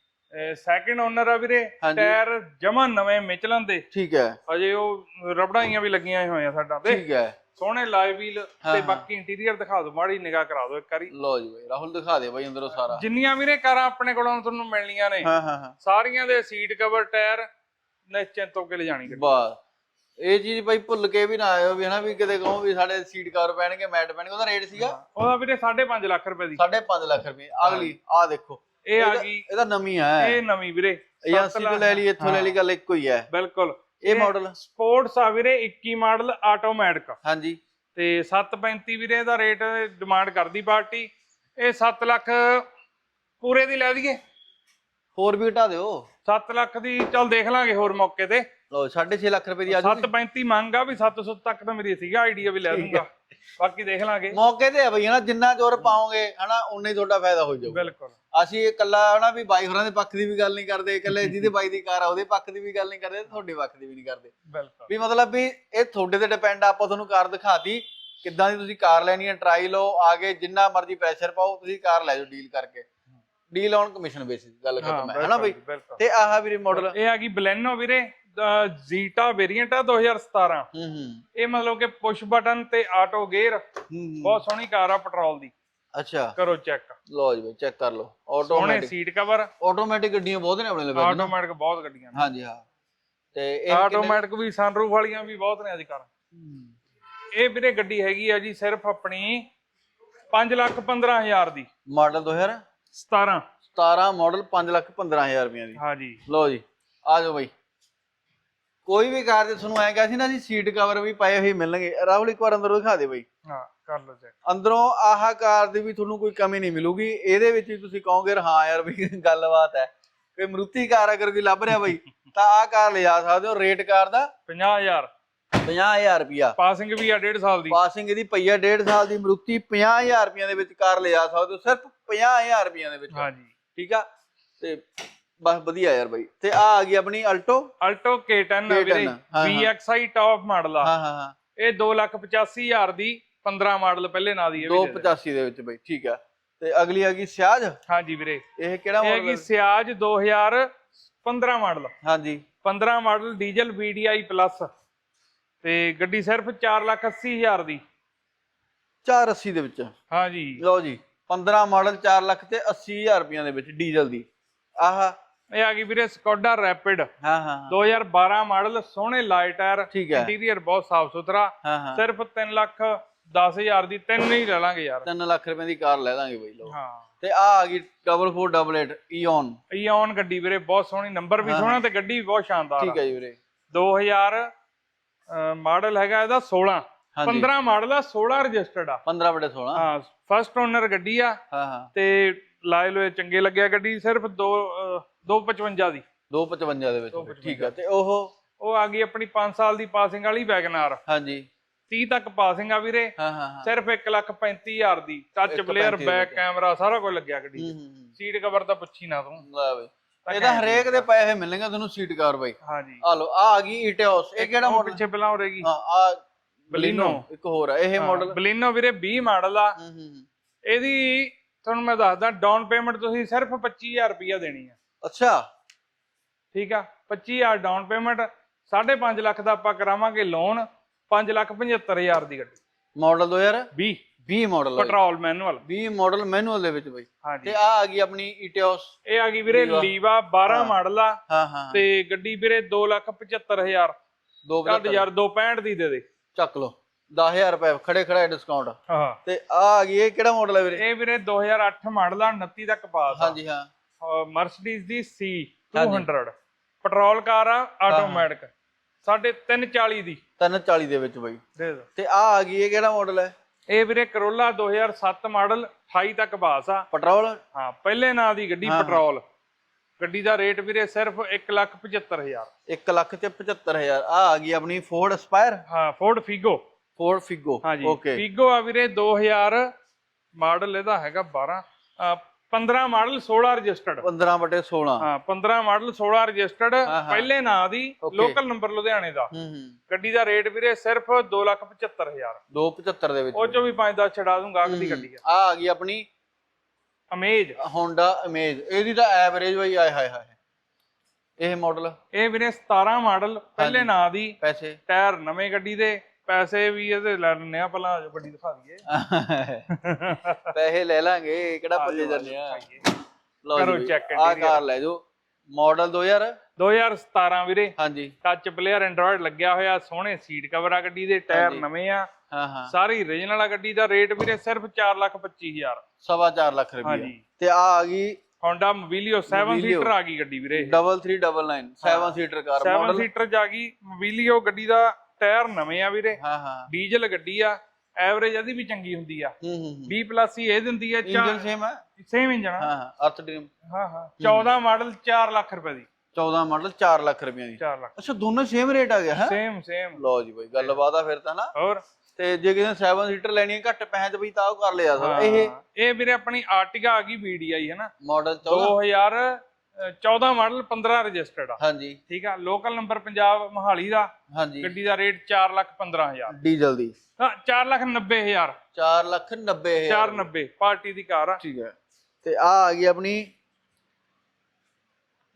ਸੈਕਿੰਡ ਓਨਰ ਆ ਵੀਰੇ। ਟਾਇਰ ਜਮਾ ਨਵੇਂ ਮਿਚਲਨ ਦੇ। ਠੀਕ ਹੈ। ਅਜੇ ਉਹ ਰਬੜਾਈਆਂ ਵੀ ਲੱਗੀਆਂ ਹੋਈਆਂ ਸਾਡਾ ਤੇ। ਠੀਕ ਹੈ। ਸੋਹਣੇ ਲਾਈਵ ਵੀਲ ਤੇ। ਬਾਕੀ ਇੰਟੀਰੀਅਰ ਦਿਖਾ ਦਿਓ ਮਾੜੀ ਨਿਗਾਹ ਕਰਾ ਦਿਓ ਇੱਕ ਵਾਰੀ। ਲੋ ਜੀ ਬਈ ਰਾਹੁਲ ਦਿਖਾ ਦੇ ਬਈ ਅੰਦਰੋਂ ਸਾਰਾ। ਜਿੰਨੀਆਂ ਵੀਰੇ ਕਾਰਾਂ ਆਪਣੇ ਕੋਲੋਂ ਤੁਹਾਨੂੰ ਮਿਲਣੀਆਂ ਨੇ ਹਾਂ ਹਾਂ ਸਾਰੀਆਂ ਦੇ ਸੀਟ ਕਵਰ ਟਾਇਰ ਨਿਸ਼ਚਿੰਤ ਹੋ ਕੇ ਲਿਜਾਣੀ ਗੱਡੀ। ਬਸ। ਇਹ ਚੀਜ਼ ਭਾਈ ਭੁੱਲ ਕੇ ਵੀ ਨਾ ਆਇਓ ਵੀ ਹਨਾ ਵੀ ਕਿਤੇ ਕਹੋ ਵੀ ਸਾਡੇ ਸੀਟ ਕਵਰ ਪੈਣਗੇ ਮੈਟ ਪੈਣਗੇ ਉਹਦਾ ਰੇਟ ਸੀਗਾ। ਉਹਦਾ ਵੀਰੇ 5.5 ਲੱਖ ਰੁਪਏ ਦੀ। 5.5 ਲੱਖ ਰੁਪਏ। ਅਗਲੀ ਆ ਦੇਖੋ। ਇਹ ਆ ਗਈ ਇਹਦਾ ਨਵੀਂ ਹੈ ਇਹ ਨਵੀਂ ਵੀਰੇ ਸੱਤ ਤੋਂ ਲੈ ਲਈ ਇੱਥੋਂ ਲੈ ਲਈ ਗੱਲ ਇੱਕੋ ਹੀ ਹੈ ਬਿਲਕੁਲ। ਇਹ ਮਾਡਲ ਸਪੋਰਟਸ ਆ ਵੀਰੇ 21 ਮਾਡਲ ਆਟੋਮੈਟਿਕ ਹਾਂਜੀ। ਤੇ 735 ਵੀਰੇ ਦਾ ਰੇਟ ਡਿਮਾਂਡ ਕਰਦੀ ਪਾਰਟੀ। ਇਹ 7 ਲੱਖ ਪੂਰੇ ਦੀ ਲੈ ਦਈਏ। ਹੋਰ ਵੀ ਘਟਾ ਦਿਓ। 7 ਲੱਖ ਦੀ ਚੱਲ ਦੇਖ ਲਾਂਗੇ ਹੋਰ ਮੌਕੇ ਤੇ। ਲਓ 6.5 ਲੱਖ ਰੁਪਏ ਦੀ ਆ ਜੂਗੀ। 735 ਮੰਗ ਆ ਵੀ 700 ਤੱਕ ਤਾਂ ਮੇਰੀ ਸੀਗਾ ਆਈਡੀਆ ਵੀ ਲੈ ਦੂੰਗਾ। ਬਾਕੀ ਦੇਖ ਲਾਂਗੇ। ਮੌਕੇ ਤੇ ਆ ਬਈ ਹਨਾ ਜਿੰਨਾ ਜ਼ੋਰ ਪਾਓਗੇ ਹਨਾ ਉਨਾ ਹੀ ਤੁਹਾਡਾ ਫਾਇਦਾ ਹੋ ਜਾਊਗਾ। ਬਿਲਕੁਲ। ਅਸੀਂ ਇਹ ਇਕੱਲਾ ਹਨਾ ਵੀ ਬਾਈ ਹੋਰਾਂ ਦੇ ਪੱਖ ਦੀ ਵੀ ਗੱਲ ਨਹੀਂ ਕਰਦੇ ਇਕੱਲੇ ਜਿਹਦੇ ਬਾਈ ਦੀ ਕਾਰ ਆ ਉਹਦੇ ਪੱਖ ਦੀ ਵੀ ਗੱਲ ਨਹੀਂ ਕਰਦੇ ਤੇ ਤੁਹਾਡੇ ਪੱਖ ਦੀ ਵੀ ਨਹੀਂ ਕਰਦੇ। ਬਿਲਕੁਲ। ਵੀ ਮਤਲਬ ਵੀ ਇਹ ਤੁਹਾਡੇ ਤੇ ਡਿਪੈਂਡ ਆ ਆਪਾਂ ਤੁਹਾਨੂੰ ਕਾਰ ਦਿਖਾਤੀ ਕਿੱਦਾਂ ਦੀ ਤੁਸੀਂ ਕਾਰ ਲੈਣੀ ਹੈ ਟਰਾਈ ਲਓ ਆਗੇ ਜਿੰਨਾ ਮਰਜ਼ੀ ਪ੍ਰੈਸ਼ਰ ਪਾਓ ਤੁਸੀਂ ਕਾਰ ਲੈ ਜਾਓ ਡੀਲ ਕਰਕੇ। ਡੀਲ ਔਨ ਕਮਿਸ਼ਨ ਬੇਸਿਸ ਗੱਲ ਖਤਮ ਹੈ ਹਨਾ ਬਈ? ਤੇ ਆਹ ਵੀਰੇ ਮਾਡਲ ਇਹ ਆ ਗਈ ਬਲੈਨੋ ਵੀਰੇ ਜ਼ੀਟਾ ਵੇਰੀਐਂਟ ਆ 2017 ਹੂੰ ਹੂੰ। ਇਹ ਮਤਲਬ ਕਿ ਪੁਸ਼ ਬਟਨ ਤੇ ਆਟੋ ਗੇਅਰ ਬਹੁਤ ਸੋਹਣੀ ਕਾਰ ਆ ਪੈਟਰੋਲ ਦੀ। ਅੱਛਾ। ਕਰੋ ਚੈੱਕ ਲਓ ਜੀ ਬਈ ਚੈੱਕ ਕਰ ਲਓ। ਸੋਹਣੇ ਆਟੋਮੈਟਿਕ ਸੀਟ ਕਵਰ ਆਟੋਮੈਟਿਕ ਗੱਡੀਆਂ ਬਹੁਤ ਨੇ ਆਪਣੇ ਲਈ ਵੈਸੇ ਨਾ। ਆਟੋਮੈਟਿਕ ਬਹੁਤ ਗੱਡੀਆਂ ਨੇ। ਹਾਂਜੀ ਹਾਂ। ਤੇ ਇਹ ਆਟੋਮੈਟਿਕ ਵੀ ਸਨਰੂਫ ਵਾਲੀਆਂ ਵੀ ਬਹੁਤ ਨੇ ਅੱਜ ਕੱਲ੍ਹ। ਇਹ ਵੀਰੇ ਗੱਡੀ ਹੈਗੀ ਆ ਜੀ ਸਿਰਫ ਆਪਣੀ 5 ਲੱਖ 15 ਹਜ਼ਾਰ ਦੀ। ਮਾਡਲ 2017 17 ਮਾਡਲ 5 ਲੱਖ 15000 ਰੁਪਏ ਦੀ। ਹਾਂ ਜੀ ਲਓ ਜੀ ਆ ਜਾਓ ਬਈ। ਕੋਈ ਵੀ ਕਾਰ ਦੇ ਤੁਹਾਨੂੰ ਐਂ ਕਿਹਾ ਸੀ ਨਾ ਜੀ ਸੀਟ ਕਵਰ ਵੀ ਪਏ ਹੋਏ ਮਿਲਣਗੇ। ਰਾਹੁਲ ਇੱਕ ਵਾਰ ਅੰਦਰੋਂ ਦਿਖਾ ਦੇ ਬਈ। ਹਾਂ ਕਰ ਲਓ ਚੈੱਕ ਅੰਦਰੋਂ ਆਹ ਕਾਰ ਦੀ ਵੀ ਤੁਹਾਨੂੰ ਕੋਈ ਕਮੀ ਨਹੀਂ ਮਿਲੂਗੀ। ਇਹਦੇ ਵਿੱਚ ਵੀ ਤੁਸੀਂ ਕਹੋਗੇ ਹਾਂ ਯਾਰ ਵੀ ਗੱਲਬਾਤ ਹੈ। ਕੋਈ ਮਰੂਤੀ ਕਾਰ ਅਗਰ ਕੋਈ ਲੱਭ ਰਿਹਾ ਬਈ ਤਾਂ ਆਹ ਕਾਰ ਲਿਜਾ ਸਕਦੇ ਹੋ ਰੇਟ ਕਾਰ ਦਾ। 50000 50000 ਰੁਪਿਆ ਪਾਸਿੰਗ ਵੀ ਆ 1.5 ਸਾਲ ਦੀ। ਪਾਸਿੰਗ ਇਹਦੀ ਪਈ ਆ 1.5 ਸਾਲ ਦੀ ਮਰੂਤੀ 50000 ਰੁਪਈਆਂ ਦੇ ਵਿੱਚ ਕਾਰ ਲਿਜਾ ਸਕਦੇ ਹੋ ਸਿਰਫ 50000 ਰੁਪਈਆਂ ਦੇ ਵਿੱਚ। ਹਾਂ ਜੀ ਠੀਕ ਆ? ਤੇ ਬਸ ਵਧੀਆ ਯਾਰ ਬਾਈ। ਤੇ ਆ ਆ ਗਈ ਆਪਣੀ ਅਲਟੋ ਅਲਟੋ K10 ਆ ਵੀਰੇ। K10 ਹਾਂ, ਹਾਂ। VXI ਟੌਪ ਮਾਡਲ ਆ। ਹਾਂ ਹਾਂ ਹਾਂ। ਇਹ 285000 ਦੀ 15 ਮਾਡਲ ਪਹਿਲੇ ਨਾਂ ਦੀ ਇਹ ਦੇ। 285 ਦੇ ਵਿੱਚ ਬਾਈ ਠੀਕ ਆ। ਤੇ ਅਗਲੀ ਆ ਗਈ ਸਿਆਜ ਹਾਂ ਜੀ ਵੀਰੇ। ਇਹ ਕਿਹੜਾ ਇਹ ਮਾਡਲ ਹੈਗੀ ਸਿਆਜ 2015 ਮਾਡਲ ਹਾਂਜੀ। 15 ਮਾਡਲ ਡੀਜ਼ਲ VDI ਪਲੱਸ ਤੇ ਗੱਡੀ ਸਿਰਫ 480000 ਦੀ। 480 ਦੇ ਵਿੱਚ। ਹਾਂ ਜੀ ਲਓ ਜੀ 15 ਮਾਡਲ 4 ਲੱਖ ਤੇ 80000 ਰੁਪਈਆਂ ਦੇ ਵਿੱਚ ਡੀਜ਼ਲ ਦੀ। ਆਹ ਇਹ ਆ ਗਈ ਵੀਰੇ ਸਕੋਡਾ ਰੈਪਿਡ। ਹਾਂ ਹਾਂ ਹਾਂ। 2012 ਮਾਡਲ ਸੋਹਣੇ ਲਾਈਟ ਟਾਇਰ ਹੈ। ਇੰਟੀਰੀਅਰ ਬਹੁਤ ਸਾਫ਼ ਸੁਥਰਾ। ਹਾਂ ਹਾਂ। ਸਿਰਫ 3 ਲੱਖ 10000 ਦੀ ਤਿੰਨ ਹੀ ਲੈ ਲਾਂਗੇ ਯਾਰ। 3 ਲੱਖ ਰੁਪਏ ਦੀ ਕਾਰ ਲੈ ਦਾਂਗੇ ਬਾਈ ਲਓ। ਹਾਂ। ਤੇ ਆ ਆ ਗਈ 4488 ਈਓਨ ਈਓਨ ਗੱਡੀ ਵੀਰੇ ਬਹੁਤ ਸੋਹਣੀ ਨੰਬਰ ਵੀ ਸੋਹਣਾ ਤੇ ਗੱਡੀ ਵੀ ਬਹੁਤ ਸ਼ਾਨਦਾਰ ਠੀਕ ਹੈ ਜੀ ਵੀਰੇ। 2000 ਮਾਡਲ ਹੈਗਾ ਇਹਦਾ 16 ਹਾਂਜੀ। 15 ਮਾਡਲ ਆ 16 ਰਜਿਸਟਰਡ ਆ। 15 ਬਟੇ 16 ਹਾਂ ਹਾਂ ਫਸਟ ਓਨਰ ਗੱਡੀ ਆ। ਹਾਂ। ਤੇ ਲਾਏ ਲੋਏ ਚੰਗੇ ਲੱਗਿਆ ਗੱਡੀ ਸਿਰਫ 2 255 ਦੀ 255 ਦੇ। ਵਿੱਚ ਠੀਕ ਹੈ ਤੇ ਉਹ ਉਹ ਆ ਗਈ ਆਪਣੀ 5 ਸਾਲ ਦੀ ਪਾਸਿੰਗ ਵਾਲੀ ਵੈਗਨਾਰ। ਹਾਂਜੀ। 30 ਤੱਕ ਪਾਸਿੰਗ ਆ ਵੀਰੇ। ਹਾਂ ਹਾਂ ਹਾਂ। ਸਿਰਫ 1 ਲੱਖ 35000 ਦੀ। Touch player back. ਕੈਮਰਾ ਸਾਰਾ ਕੁਝ ਲੱਗਿਆ ਗੱਡੀ ਹੂੰ 'ਚ। ਹੂੰ ਹੂੰ। ਸੀਟ ਕਵਰ ਤਾਂ ਪੁੱਛੀ ਨਾ ਤੂੰ। ਲੈ ਬਈ। ਇਹਦਾ ਹਰੇਕ ਦੇ ਪੈਸੇ ਮਿਲਣਗੇ ਤੁਹਾਨੂੰ ਸੀਟ ਕਾਰ ਬਾਈ। ਹਾਂ ਜੀ ਆ ਲਓ ਆ ਆ ਗਈ ਇਟਿਓਸ ਇਹ ਕਿਹੜਾ ਉਹ ਮਾਡਲ ਪਿੱਛੇ ਪਹਿਲਾਂ ਹੋ ਰਹੇਗੀ ਹਾਂ ਆ ਬਲੀਨੋ। ਇੱਕ ਹੋਰ ਆ ਇਹ ਮਾਡਲ ਬਲੀਨੋ ਵੀਰੇ 20 ਮਾਡਲ ਆ। ਹੂੰ ਹੂੰ ਹੂੰ। ਇਹਦੀ ਤੁਹਾਨੂੰ ਮੈਂ ਦੱਸਦਾ ਡਾਊਨ ਪੇਮੈਂਟ ਤੁਸੀਂ ਸਿਰਫ 25000 ਰੁਪਇਆ ਦੇਣੀ ਆ। ਅੱਛਾ। ਠੀਕ ਆ? 25000 ਡਾਊਨ ਪੇਮੈਂਟ 5.5 ਲੱਖ ਦਾ ਆਪਾਂ ਕਰਾਵਾਂਗੇ ਲੋਨ 5 ਲੱਖ 75000 ਦੀ ਗੱਡੀ। Model 2020 20 model petrol manual 20 model manual ਦੇ ਵਿੱਚ ਬਾਈ। ਤੇ ਆ ਆ ਗਈ ਆਪਣੀ ਇਟਿਓਸ ਇਹ ਆ ਗਈ ਵੀਰੇ ਲੀਵਾ 12 ਮਾਡਲ ਆ। ਹਾਂ ਹਾਂ। ਤੇ ਗੱਡੀ ਵੀਰੇ 2 ਲੱਖ 75000 ਦੋ ਕੱਢ ਯਾਰ 265 ਦੀ ਦੇ ਦੇ। ਚੱਕ ਲਓ। 10000 ਰੁਪਏ ਖੜੇ ਖੜਾ ਡਿਸਕਾਊਂਟ ਹਾਂ। ਤੇ ਆ ਆ ਗਈ ਇਹ ਕਿਹੜਾ ਮਾਡਲ ਹੈ ਵੀਰੇ? ਇਹ ਵੀਰੇ 2008 ਮਾਡਲ ਆ 29 ਤੱਕ ਪਾਸ ਆ। ਹਾਂਜੀ ਹਾਂ। ਮਰਸੀਡੀਜ਼ ਦੀ ਸੀ 200 ਪੈਟਰੋਲ ਕਾਰ ਆ ਆਟੋਮੈਟਿਕ ਸਾਢੇ 340 ਦੀ। 340 ਦੇ ਵਿੱਚ ਬਾਈ। ਦੇ ਦੋ ਤੇ ਆ ਆ ਗਈ ਇਹ ਕਿਹੜਾ ਮਾਡਲ ਹੈ ਇਹ ਵੀਰੇ ਕਰੋਲਾ 2007 ਮਾਡਲ 28 ਤੱਕ ਪਾਸ ਆ। ਪੈਟਰੋਲ? ਹਾਂ ਪਹਿਲੇ ਨਾਂ ਦੀ ਗੱਡੀ ਪੈਟਰੋਲ। ਗੱਡੀ ਦਾ ਰੇਟ ਵੀਰੇ ਸਿਰਫ 175000 1 ਲੱਖ ਤੇ 75000 ਆ ਆ ਗਈ ਆਪਣੀ ਫੋਰਡ ਸਪਾਇਰ ਹਾਂ ਫੋਰਡ ਫਿਗੋ ਫੋਰਡ ਫਿਗੋ ਹਾਂਜੀ। ਫਿਗੋ ਆ ਵੀਰੇ 2000 ਮਾਡਲ ਇਹਦਾ ਹੈਗਾ 12 ਅ, 15 ਮਾਡਲ 16 ਰਜਿਸਟਰਡ। 15 ਬਟੇ 16 ਹਾਂ 15 ਮਾਡਲ 16 ਰਜਿਸਟਰਡ। ਪਹਿਲੇ ਨਾਂ ਦੀ. ਲੋਕਲ ਨੰਬਰ ਲੁਧਿਆਣੇ ਦਾ। ਗੱਡੀ ਦਾ ਰੇਟ ਵੀਰੇ ਸਿਰਫ 275000 275 ਦੇ ਵਿੱਚ ਉਹ ਚੋਂ ਵੀ 5-10 ਛਡਾ ਦੂੰਗਾ ਅਗਲੀ ਦੀ ਗੱਡੀ ਆ। ਆ ਆ ਗਈ ਆਪਣੀ ਅਮੇਜ ਹੋਂਡਾ ਅਮੇਜ ਇਹਦੀ ਤਾਂ ਐਵਰੇਜ ਬਈ ਆਏ ਹਾਏ ਹਾਏ। ਇਹ ਮਾਡਲ ਇਹ ਵੀਰੇ 17 ਮਾਡਲ ਪਹਿਲੇ ਨਾਂ ਦੀ ਪੈਸੇ? ਟਾਇਰ ਨਵੇਂ ਗੱਡੀ ਦੇ। ਪੈਸੇ ਵੀ ਇਹਦੇ ਲੈ ਲੈਣੇ ਆ ਪਹਿਲਾਂ ਆਜੋ ਗੱਡੀ ਦਿਖਾ ਦਈਏ। ਪੈਸੇ ਲੈ ਲਾਂਗੇ ਕਿਹੜਾ ਪੱਲੇ ਜਾਂਦੇ ਆ। ਲਓ ਜੀ check interior। ਕਾਰ ਲੈ ਜਾਓ। ਮਾਡਲ 2000 2017 ਵੀਰੇ। ਹਾਂਜੀ। ਟੱਚ ਪਲੇਅਰ ਐਂਡਰੋਇਡ ਲੱਗਿਆ ਹੋਇਆ ਸੋਹਣੇ ਸੀਟ ਕਵਰ ਆ ਗੱਡੀ ਦੇ ਟਾਇਰ ਹਾਂਜੀ। ਨਵੇਂ ਆ। ਹਾਂ ਹਾਂ। ਸਾਰੀ ਰੀਜਨਲ ਆ ਗੱਡੀ ਦਾ ਰੇਟ ਵੀਰੇ ਸਿਰਫ 425000 ਸਵਾ ਚਾਰ ਲੱਖ ਰੁਪਏ ਹਾਂਜੀ। ਤੇ ਆ ਆ ਗਈ Honda Mobilio 7 Mobilio। ਸੀਟਰ ਆ ਗਈ ਗੱਡੀ ਵੀਰੇ double 399 7 seater car 7 model seater ਆ ਗਈ। Mobilio ਗੱਡੀ ਦਾ ਟਾਇਰ ਨਵੇਂ ਆ ਵੀਰੇ। ਹਾਂ ਹਾਂ। ਡੀਜ਼ਲ ਗੱਡੀ ਆ ਐਵਰੇਜ ਇਹਦੀ ਵੀ ਚੰਗੀ ਹੁੰਦੀ ਆ। ਹੂੰ ਹੂੰ 20 ਪਲੱਸ ਹੀ ਇਹ ਦਿੰਦੀ ਆ ਇੰਜਨ ਸੇਮ ਹੈ ਸੇਮ ਇੰਜਨ ਆ। ਹਾਂ ਹਾਂ ਅਰਥ ਡ੍ਰੀਮ ਹਾਂ ਹਾਂ। 14 ਮਾਡਲ 4 ਲੱਖ ਰੁਪਏ ਦੀ। 14 ਮਾਡਲ 4 ਲੱਖ ਰੁਪਏ ਦੀ। 4 ਲੱਖ। ਅੱਛਾ ਦੋਨੋਂ ਸੇਮ ਰੇਟ ਆ ਗਿਆ ਹੈ? ਸੇਮ ਸੇਮ ਲਓ ਜੀ ਬਾਈ ਗੱਲਬਾਤ ਆ ਫਿਰ ਤਾਂ ਨਾ। ਹੋਰ? ਤੇ ਜੇ ਕਿਸੇ ਨੇ 7 ਸੀਟਰ ਲੈਣੀ ਹੈ ਘੱਟ ਪੈਸੇ ਤੇ ਬਈ ਤਾਂ ਉਹ ਕਰ ਲਿਆ ਸਰ। ਇਹ ਇਹ ਵੀਰੇ ਆਪਣੀ ਆਰਟਿਗਾ ਆ ਗਈ VDI ਹੈ ਨਾ ਮਾਡਲ 14 2014 ਮਾਡਲ 15 ਰਜਿਸਟਰਡ ਆ। ਹਾਂਜੀ। ਠੀਕ ਆ? ਲੋਕਲ ਨੰਬਰ ਪੰਜਾਬ ਮੋਹਾਲੀ ਦਾ। ਹਾਂਜੀ। ਗੱਡੀ ਦਾ ਰੇਟ 4 ਲੱਖ 15000 ਡੀਜ਼ਲ ਦੀ। ਹਾਂ 4 ਲੱਖ 90000 4 ਲੱਖ 90 ਹਜ਼ਾਰ। 490 ਪਾਰਟੀ ਦੀ ਕਾਰ ਆ। ਠੀਕ ਹੈ। ਤੇ ਆ ਆ ਗਈ ਆਪਣੀ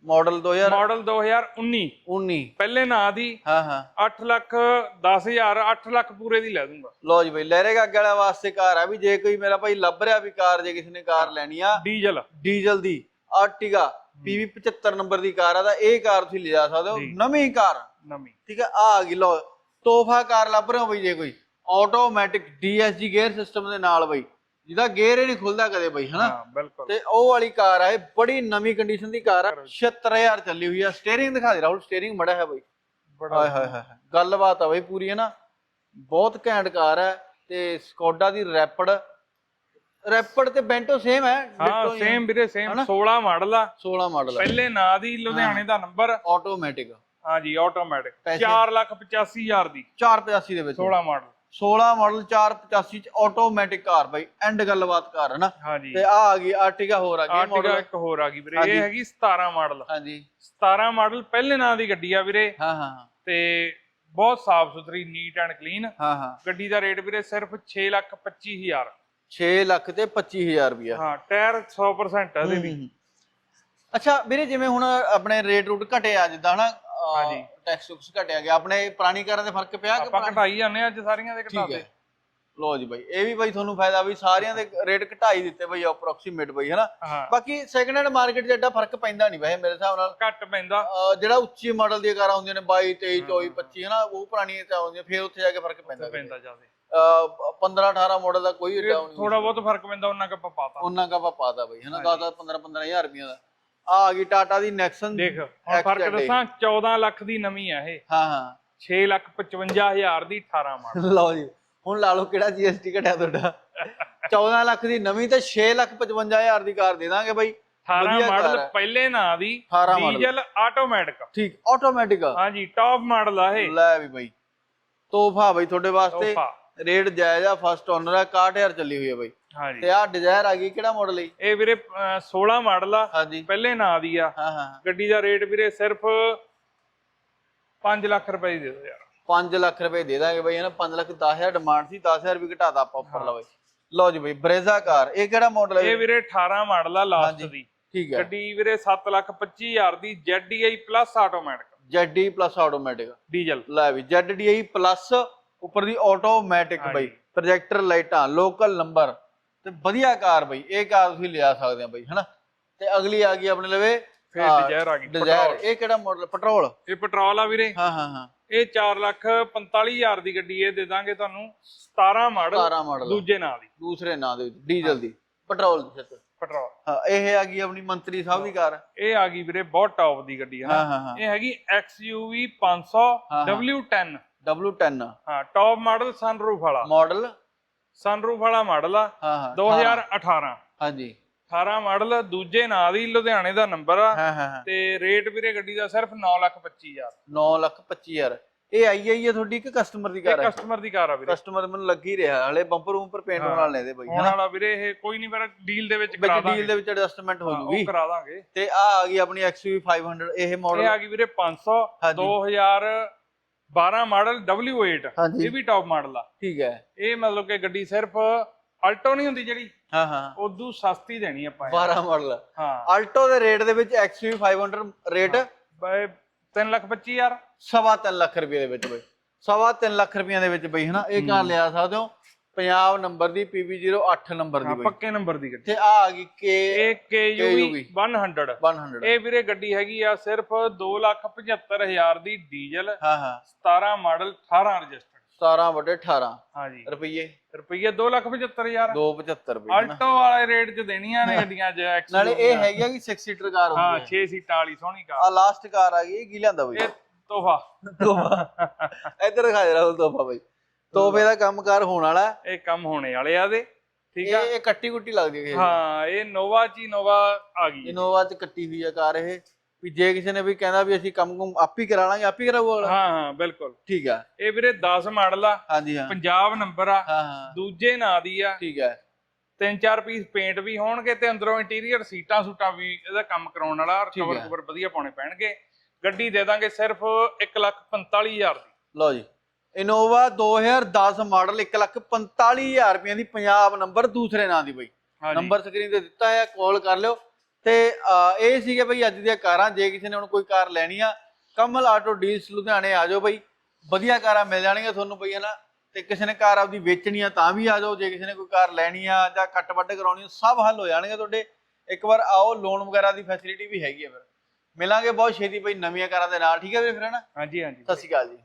ਮਾਡਲ 2019 ਮਾਡਲ 2019 ਪਹਿਲੇ ਨਾਂ ਦੀ ਹਾਂ ਹਾਂ। 8 ਲੱਖ 10000 8 ਲੱਖ ਪੂਰੇ ਦੀ ਲੈ ਦੂੰਗਾ। ਲਓ ਜੀ ਬਈ ਲਹਿਰੇ ਗੱਗ ਵਾਲਿਆਂ ਵਾਸਤੇ ਕਾਰ ਆ ਵੀ ਜੇ ਕੋਈ ਮੇਰਾ ਭਾਈ ਲੱਭ ਰਿਹਾ ਵੀ ਕਾਰ ਜੇ ਕਿਸੇ ਨੇ ਕਾਰ ਲੈਣੀ ਆ। ਡੀਜ਼ਲ। ਡੀਜ਼ਲ ਦੀ। ਆਰਟਿਗਾ। PV 75 ਨੰਬਰ ਦੀ ਕਾਰ ਆ ਤਾਂ ਇਹ ਕਾਰ ਤੁਸੀਂ ਲਿਜਾ ਸਕਦੇ ਹੋ ਜੀ। ਨਵੀਂ ਕਾਰ। ਨਵੀਂ। ਠੀਕ ਹੈ ਆ ਆ ਗਈ ਲਓ ਤੋਹਫਾ ਕਾਰ ਲੱਭ ਰਹੇ ਹੋ ਬਈ ਜੇ ਕੋਈ। ਆਟੋਮੈਟਿਕ DSG ਗੇਅਰ ਸਿਸਟਮ ਦੇ ਨਾਲ ਬਈ। ਜਿਹਦਾ ਗੇਅਰ ਹੀ ਨਹੀਂ ਖੁੱਲਦਾ ਕਦੇ ਬਈ ਹਨਾ? ਹਾਂ ਬਿਲਕੁਲ। ਤੇ ਉਹ ਵਾਲੀ ਕਾਰ ਆ ਇਹ ਬੜੀ ਨਵੀਂ ਕੰਡੀਸ਼ਨ ਦੀ ਕਾਰ ਆ। 76000 ਚੱਲੀ ਹੋਈ ਆ। ਸਟੀਅਰਿੰਗ ਦਿਖਾ ਦੇ ਰਾਹੁਲ ਸਟੀਅਰਿੰਗ ਮੜਾ ਹੈ ਬਈ। ਬੜਾ ਹਾਏ ਹਾਏ ਹਾਏ ਗੱਲਬਾਤ ਆ ਬਈ ਪੂਰੀ ਹੈ ਨਾ ਬਹੁਤ ਘੈਂਟ ਕਾਰ ਹੈ ਤੇ ਸਕੋਡਾ ਦੀ ਰੈਪਿਡ ਰੈਪਿਡ ਤੇ ਬੈਂਟੋ ਸੇਮ ਹੈ ਹਾਂ ਸੇਮ ਵੀਰੇ ਸੇਮ 16 ਮਾਡਲ ਆ। 16 ਮਾਡਲ ਹੈ ਪਹਿਲੇ ਨਾਂ ਦੀ ਲੁਧਿਆਣੇ ਦਾ ਨੰਬਰ ਆਟੋਮੈਟਿਕ ਹਾਂਜੀ ਆਟੋਮੈਟਿਕ ਪੈਸੇ? 4 ਲੱਖ 85000 ਦੀ। 485 ਦੇ ਵਿੱਚ। 16 ਮਾਡਲ। 16 ਮਾਡਲ 485 ਚ ਆਟੋਮੈਟਿਕ ਕਾਰ ਬਾਈ। ਐਂਡ ਗੱਲਬਾਤ ਕਾਰ ਹੈ ਨਾ ਹਾਂਜੀ। ਤੇ ਆ ਆ ਗਈ ਆਰਟਿਗਾ ਹੋਰ ਆ ਗਈ ਮਾਡਲ ਇੱਕ ਹੋਰ ਆ ਗਈ ਵੀਰੇ ਇਹ ਹੈਗੀ 17 ਮਾਡਲ। ਹਾਂਜੀ। 17 ਮਾਡਲ ਪਹਿਲੇ ਨਾਂ ਦੀ ਗੱਡੀ ਆ ਵੀਰੇ। ਹਾਂ ਹਾਂ ਹਾਂ, ਤੇ ਬਹੁਤ ਸਾਫ਼ ਸੁਥਰੀ ਨੀਟ ਐਂਡ ਕਲੀਨ ਹਾਂ ਹਾਂ। ਗੱਡੀ ਦਾ ਰੇਟ ਵੀਰੇ ਸਿਰਫ 6 ਲੱਖ 25000 6 ਲੱਖ ਤੇ 25000 ਰੁਪਿਆ ਹਾਂ ਟਾਇਰ 100% ਆ ਇਹਦੇ ਵੀ। ਅੱਛਾ ਵੀਰੇ ਜਿਵੇਂ ਹੁਣ ਆਪਣੇ ਰੇਟ ਰੂਟ ਘਟੇ ਆ ਜਿੱਦਾਂ ਹਨਾ ਹਾਂਜੀ। ਟੈਕਸ ਟੁਕਸ ਘਟਿਆ ਗਿਆ ਆਪਣੇ ਪੁਰਾਣੀ ਕਾਰਾਂ ਦੇ ਫ਼ਰਕ ਪਿਆ ਕਿ ਆਪਾਂ ਘਟਾਈ ਜਾਂਦੇ ਆ ਅੱਜ ਸਾਰੀਆਂ ਦੇ ਹੈ। ਲੋ ਜੀ ਬਾਈ ਇਹ ਵੀ ਬਾਈ ਤੁਹਾਨੂੰ ਫਾਇਦਾ ਵੀ ਸਾਰਿਆਂ ਦੇ ਰੇਟ ਘਟਾਈ ਦਿੱਤੇ ਬਾਈ ਅਪਰੋਕਸੀਮੇਟ ਬਾਈ ਹਨਾ? ਹਾਂ। ਬਾਕੀ ਸੈਕੰਡ ਹੈਂਡ ਮਾਰਕੀਟ 'ਚ ਐਡਾ ਫ਼ਰਕ ਪੈਂਦਾ ਨਹੀਂ ਵੈਸੇ ਮੇਰੇ ਹਿਸਾਬ ਨਾਲ। ਘੱਟ ਪੈਂਦਾ। ਜਿਹੜਾ ਉੱਚੀ ਮਾਡਲ ਦੀਆਂ ਕਾਰਾਂ ਹੁੰਦੀਆਂ ਨੇ 22 23 24 25 ਹਨਾ ਉਹ ਪੁਰਾਣੀਆਂ ਚ ਆਉਂਦੀਆਂ ਫਿਰ ਉੱਥੇ ਜਾ ਕੇ ਫ਼ਰਕ ਪੈਂਦਾ ਪੈਂਦਾ ਜ਼ਿਆਦਾ। 15 18 ਮਾਡਲ ਦਾ ਕੋਈ ਏਡਾ ਨਹੀਂ। ਥੋੜਾ ਬਹੁਤ ਫ਼ਰਕ ਪੈਂਦਾ ਉਹਨਾਂ ਕਾ ਪਾਤਾ। ਉਹਨਾਂ ਦਾ ਆਪਾਂ ਪਾਤਾ ਬਾਈ ਹਨਾ 10 10 15 15000 ਰੁਪਈਆ ਦਾ। ਆ ਆ ਗਈ ਟਾਟਾ ਦੀ ਨੈਕਸਨ ਦੇਖ ਹੁਣ ਫ਼ਰਕ ਦੱਸਾਂ 14 ਲੱਖ ਦੀ ਨਵੀਂ ਆ ਇਹ। ਹਾਂ ਹਾਂ। 6 ਲੱਖ 55000 ਦੀ 18 ਮਾਡਲ ਲਓ ਜੀ ਹੁਣ ਲਾ ਲਓ ਕਿਹੜਾ GST ਘਟਿਆ ਤੁਹਾਡਾ। 14 ਲੱਖ ਦੀ ਨਵੀਂ ਤੇ 6 ਲੱਖ 55000 ਦੀ ਕਾਰ ਦੇ ਦਾਂਗੇ ਬਾਈ। 18 ਵਧੀਆ ਕਾਰ ਮਾਡਲ। ਪਹਿਲੇ ਨਾਂ ਦੀ 18 ਮਾਡਲ। ਡੀਜ਼ਲ ਆਟੋਮੈਟਿਕ ਠੀਕ ਆਟੋਮੈਟਿਕ ਹਾਂਜੀ ਟੌਪ ਮਾਡਲ ਆ ਇਹ। ਲੈ ਵੀ ਬਾਈ। ਤੋਹਫਾ ਬਾਈ ਤੁਹਾਡੇ ਵਾਸਤੇ। ਤੋਹਫਾ। ਰੇਟ ਜਾਇਜ਼ ਆ ਫਸਟ ਓਨਰ ਆ 61000 ਚੱਲੀ ਹੋਈ ਹੈ ਬਾਈ। ਹਾਂਜੀ। ਤੇ ਆ ਡਿਜ਼ਾਇਰ ਆ ਗਈ ਕਿਹੜਾ ਮਾਡਲ ਹੈ ਇਹ ਵੀਰੇ ਅਹ, 16 ਮਾਡਲ ਆ ਹਾਂਜੀ। ਪਹਿਲੇ ਨਾਂ ਦੀ ਆ। ਹਾਂ ਹਾਂ। ਗੱਡੀ ਦਾ ਰੇਟ ਵੀਰੇ ਸਿਰਫ 5 ਲੱਖ ਰੁਪਏ ਦੀ ਦੇ ਦਿਓ ਯਾਰ। 5 ਲੱਖ ਰੁਪਏ ਦੇ ਦਾਂਗੇ ਬਾਈ ਹਨਾ 5 ਲੱਖ 10000 ਡਿਮਾਂਡ ਸੀ 10000 ਵੀ ਘਟਾਤਾ ਆਪਾਂ ਉੱਪਰ ਲਾ ਬਾਈ ਲਓ ਜੀ ਬਾਈ ਬਰੇਜ਼ਾ ਕਾਰ ਇਹ ਕਿਹੜਾ ਮਾਡਲ ਹੈ ਇਹ ਵੀਰੇ 18 ਮਾਡਲ ਆ ਲਾਸਟ। ਦੀ। ਠੀਕ ਹੈ ਗੱਡੀ ਵੀਰੇ 7 ਲੱਖ 25000 ਦੀ ZDI plus automatic ZD plus automatic diesel ਲੈ ਵੀ ZDI ਪਲੱਸ ਉੱਪਰ ਦੀ ਆਟੋਮੈਟਿਕ। ਬਾਈ ਪ੍ਰੋਜੈਕਟਰ ਲਾਈਟਾਂ ਲੋਕਲ ਨੰਬਰ ਤੇ ਵਧੀਆ ਕਾਰ ਬਾਈ ਇਹ ਕਾਰ ਤੁਸੀਂ ਲਿਆ ਸਕਦੇ ਆ ਬਾਈ ਹਨਾ? ਤੇ ਅਗਲੀ ਆ ਗਈ ਆਪਣੇ ਲਵੇ ਫਿਰ Desire ਆ ਗਈ, ਡਿਜ਼ਾਇਰ। ਇਹ ਕਿਹੜਾ ਮਾਡਲ ਪੈਟਰੋਲ ਇਹ ਪੈਟਰੋਲ ਆ ਵੀਰੇ। ਹਾਂ ਹਾਂ ਹਾਂ। ਇਹ 4 ਲੱਖ 45000 ਦੀ ਗੱਡੀ ਇਹ ਦੇ ਦਾਂਗੇ ਤੁਹਾਨੂੰ 17 ਮਾਡਲ 17 ਮਾਡਲ ਦੂਜੇ ਨਾਂ ਦੀ। ਦੂਸਰੇ ਨਾਂ ਦੇ ਵਿੱਚ ਡੀਜ਼ਲ ਦੀ ਪੈਟਰੋਲ ਦੀ ਛੱਤ ਪੈਟਰੋਲ ਹਾਂ ਇਹ ਆ ਗਈ ਆਪਣੀ ਮੰਤਰੀ ਸਾਹਿਬ ਦੀ ਕਾਰ। ਇਹ ਆ ਗਈ ਵੀਰੇ ਬਹੁਤ ਟੌਪ ਦੀ ਗੱਡੀ ਹੈ ਹਾਂ ਨਾ ਇਹ ਹੈਗੀ XUV 500 ਹਾਂ। W10 W10 ਹਾਂ ਟੌਪ ਮਾਡਲ ਸਨਰੂਫ ਵਾਲਾ। ਮਾਡਲ ਸਨਰੂਫ ਵਾਲਾ ਮਾਡਲ ਆ ਹਾਂ 2018 ਹਾਂਜੀ। 18 ਮਾਡਲ ਦੂਜੇ ਨਾਲ ਹੀ ਲੁਧਿਆਣੇ ਦਾ ਨੰਬਰ ਆ ਤੇ ਰੇਟ ਵੀਰੇ ਗੱਡੀ ਦਾ ਸਿਰਫ 925000 925000 ਇਹ ਆਈ ਆਈ ਹੈ ਤੁਹਾਡੀ ਇੱਕ ਕਸਟਮਰ ਦੀ ਕਾਰ ਹੈ ਕਸਟਮਰ ਦੀ ਕਾਰ ਆ ਵੀਰੇ। ਕਸਟਮਰ ਮੈਨੂੰ ਲੱਗ ਹੀ ਰਿਹਾ ਹਲੇ ਬੰਪਰ ਉਪਰ ਪੇਂਟ ਹੋਣ ਵਾਲੇ ਨੇ ਬਾਈ ਹੋਣ ਵਾਲਾ ਵੀਰੇ ਇਹ ਕੋਈ ਨਹੀਂ ਪਰ ਡੀਲ ਦੇ ਵਿੱਚ ਕਰਾ ਦਾਂਗੇ। ਡੀਲ ਦੇ ਵਿੱਚ ਐਡਜਸਟਮੈਂਟ ਹੋ ਜੂਗੀ। ਕਰਾ ਦਾਂਗੇ। ਤੇ ਆ ਆ ਗਈ ਆਪਣੀ XUV 500 ਇਹ ਮਾਡਲ ਇਹ ਆ ਗਈ ਵੀਰੇ 500 2000 12 ਮਾਡਲ W8 ਇਹ ਵੀ ਟਾਪ ਮਾਡਲ ਆ। ਠੀਕ ਹੈ। ਇਹ ਮਤਲਬ ਕਿ ਗੱਡੀ ਸਿਰਫ ਅਲਟੋ ਨਹੀਂ ਹੁੰਦੀ ਜਿਹੜੀ ਹਾਂ ਹਾਂ। ਸਸਤੀ ਦੇਣੀ ਆਪਾਂ 12 ਮਾਡਲ। ਹਾਂ। ਅਲਟੋ ਦੇ ਰੇਟ ਦੇ ਵਿੱਚ XUV 500 ਰੇਟ ਬਈ 3 ਲੱਖ ਸਵਾ 3 ਲੱਖ ਰੁਪਏ ਦੇ ਵਿੱਚ ਬਈ। ਸਵਾ 3 ਲੱਖ ਰੁਪਏ ਦੇ ਵਿੱਚ ਬਈ ਹਨਾ? ਇਹ ਕਾਰ ਲਿਆ ਸਕਦੇ ਹੋ। ਪੰਜਾਬ ਨੰਬਰ ਦੀ PB08 ਨੰਬਰ ਦੀ ਹਾਂ ਬਈ। ਪੱਕੇ ਨੰਬਰ ਦੀ ਗੱਡੀ। ਤੇ ਆ ਆ ਗਈ K ਇਹ KUV 100 100 ਇਹ ਵੀਰੇ ਗੱਡੀ ਹੈਗੀ ਆ ਸਿਰਫ 275000 ਦੀ ਡੀਜ਼ਲ ਹਾਂ ਹਾਂ। 17 ਮਾਡਲ 18 ਰਜਿਸਟਰਡ। 17 ਵਟੇ 18 ਹਾਂਜੀ ਰੁਪਏ ਰੁਪਈਏ। 275000 275 ਰੁਪਏ। ਆਲਟੋ ਵਾਲੇ ਰੇਟ 'ਚ ਦੇਣੀਆਂ ਨੇ ਗੱਡੀਆਂ 'ਚ ਐਕਸ ਨਾਲੇ ਇਹ ਹੈਗੀ ਆ ਕਿ 6 ਸੀਟਰ ਕਾਰ ਹਾਂ ਹੁੰਦੀ 6 ਸੀਟਾਂ ਵਾਲੀ ਸੋਹਣੀ ਆ ਕਾਰ। ਆ ਲਾਸਟ ਕਾਰ ਆ ਗਈ ਇਹ ਕੀ ਲਿਆਂਦਾ ਬਈ? ਇਹ ਤੋਹਫਾ। ਤੋਹਫਾ। ਇੱਧਰ ਦਿਖਾ ਰਾਹੁਲ ਤੋਹਫਾ ਬਈ। ਤੋਹਫੇ ਦਾ ਕੰਮਕਾਰ ਹੋਣ ਵਾਲਾ। ਹੈ। ਇਹ ਕੰਮ ਹੋਣੇ ਵਾਲੇ ਆ ਦੇ ਠੀਕ ਆ? ਇਹ ਇਹ ਕੱਟੀ ਕੁੱਟੀ ਲੱਗਦੀ ਹੈ ਹਾਂ ਇਹ ਨੋਵਾ ਚ ਹੀ ਨੋਵਾ ਆ ਗਈ। ਇਨੋਵਾ ਚ ਕੱਟੀ ਹੋਈ ਹੈ ਕਾਰ ਇਹ। ਵੀ ਜੇ ਕਿਸੇ ਨੇ ਵੀ ਕਹਿੰਦਾ ਵੀ ਅਸੀਂ ਕੰਮ ਕੁਮ ਆਪ ਹੀ ਕਰਾ ਲਾਂਗੇ ਆਪ ਹੀ ਕਰਾਊਗਾ ਅਗਲਾ। ਹਾਂ ਹਾਂ ਬਿਲਕੁਲ। ਠੀਕ ਆ। ਇਹ ਵੀਰੇ 10 ਮਾਡਲ ਆ ਹਾਂਜੀ ਹਾਂ। ਪੰਜਾਬ ਨੰਬਰ ਆ ਹਾਂ ਹਾਂ। ਦੂਜੇ ਨਾਂ ਦੀ ਆ। ਠੀਕ ਹੈ ਤਿੰਨ ਚਾਰ ਪੀਸ ਪੇਂਟ ਵੀ ਹੋਣਗੇ ਤੇ ਅੰਦਰੋਂ ਇੰਟੀਰੀਅਰ ਸੀਟਾਂ ਸੂਟਾਂ ਵੀ ਇਹਦਾ ਕੰਮ ਕਰਾਉਣ ਵਾਲਾ ਠੀਕ ਕਵਰ ਹੈ। ਕਵਰ ਵਧੀਆ ਪਾਉਣੇ ਪੈਣਗੇ। ਗੱਡੀ ਦੇ ਦਾਂਗੇ ਸਿਰਫ 145000 ਦੀ। ਲਓ ਜੀ। ਇਨੋਵਾ 2010 ਮਾਡਲ 145000 ਰੁਪਏ ਦੀ ਪੰਜਾਬ ਨੰਬਰ ਦੂਸਰੇ ਨਾਂ ਦੀ ਬਈ। ਨੰਬਰ ਸਕਰੀਨ ਤੇ ਦਿੱਤਾ ਹੈ ਕਾਲ ਕਰ ਲਿਓ। ਤੇ ਇਹ ਸੀਗੇ ਬਈ ਅੱਜ ਦੀਆਂ ਕਾਰਾਂ ਜੇ ਕਿਸੇ ਨੇ ਹੁਣ ਕੋਈ ਕਾਰ ਲੈਣੀ ਆ ਕਮਲ ਆਟੋ ਡੀਲਸ ਲੁਧਿਆਣੇ ਆ ਜਾਓ ਬਈ। ਵਧੀਆ ਕਾਰਾਂ ਮਿਲ ਜਾਣਗੀਆਂ ਤੁਹਾਨੂੰ ਬਈ ਹਨਾ। ਤੇ ਕਿਸੇ ਨੇ ਕਾਰ ਆਪਦੀ ਵੇਚਣੀ ਆ ਤਾਂ ਵੀ ਆ ਜਾਓ ਜੇ ਕਿਸੇ ਨੇ ਕੋਈ ਕਾਰ ਲੈਣੀ ਆ ਜਾਂ ਕੱਟ ਵੱਢ ਕਰਾਉਣੀ ਆ ਸਭ ਹੱਲ ਹੋ ਜਾਣਗੇ ਤੁਹਾਡੇ। ਇੱਕ ਵਾਰ ਆਓ ਲੋਨ ਵਗੈਰਾ ਦੀ ਫੈਸਿਲਿਟੀ ਵੀ ਹੈਗੀ ਆ ਫਿਰ। ਮਿਲਾਂਗੇ ਬਹੁਤ ਛੇਤੀ ਬਈ ਨਵੀਆਂ ਕਾਰਾਂ ਦੇ ਨਾਲ ਠੀਕ ਹੈ ਵੀਰੇ ਫਿਰ ਹਨਾ। ਹਾਂਜੀ ਹਾਂਜੀ। ਸਤਿ ਸ਼੍ਰੀ ਅਕਾਲ ਜੀ।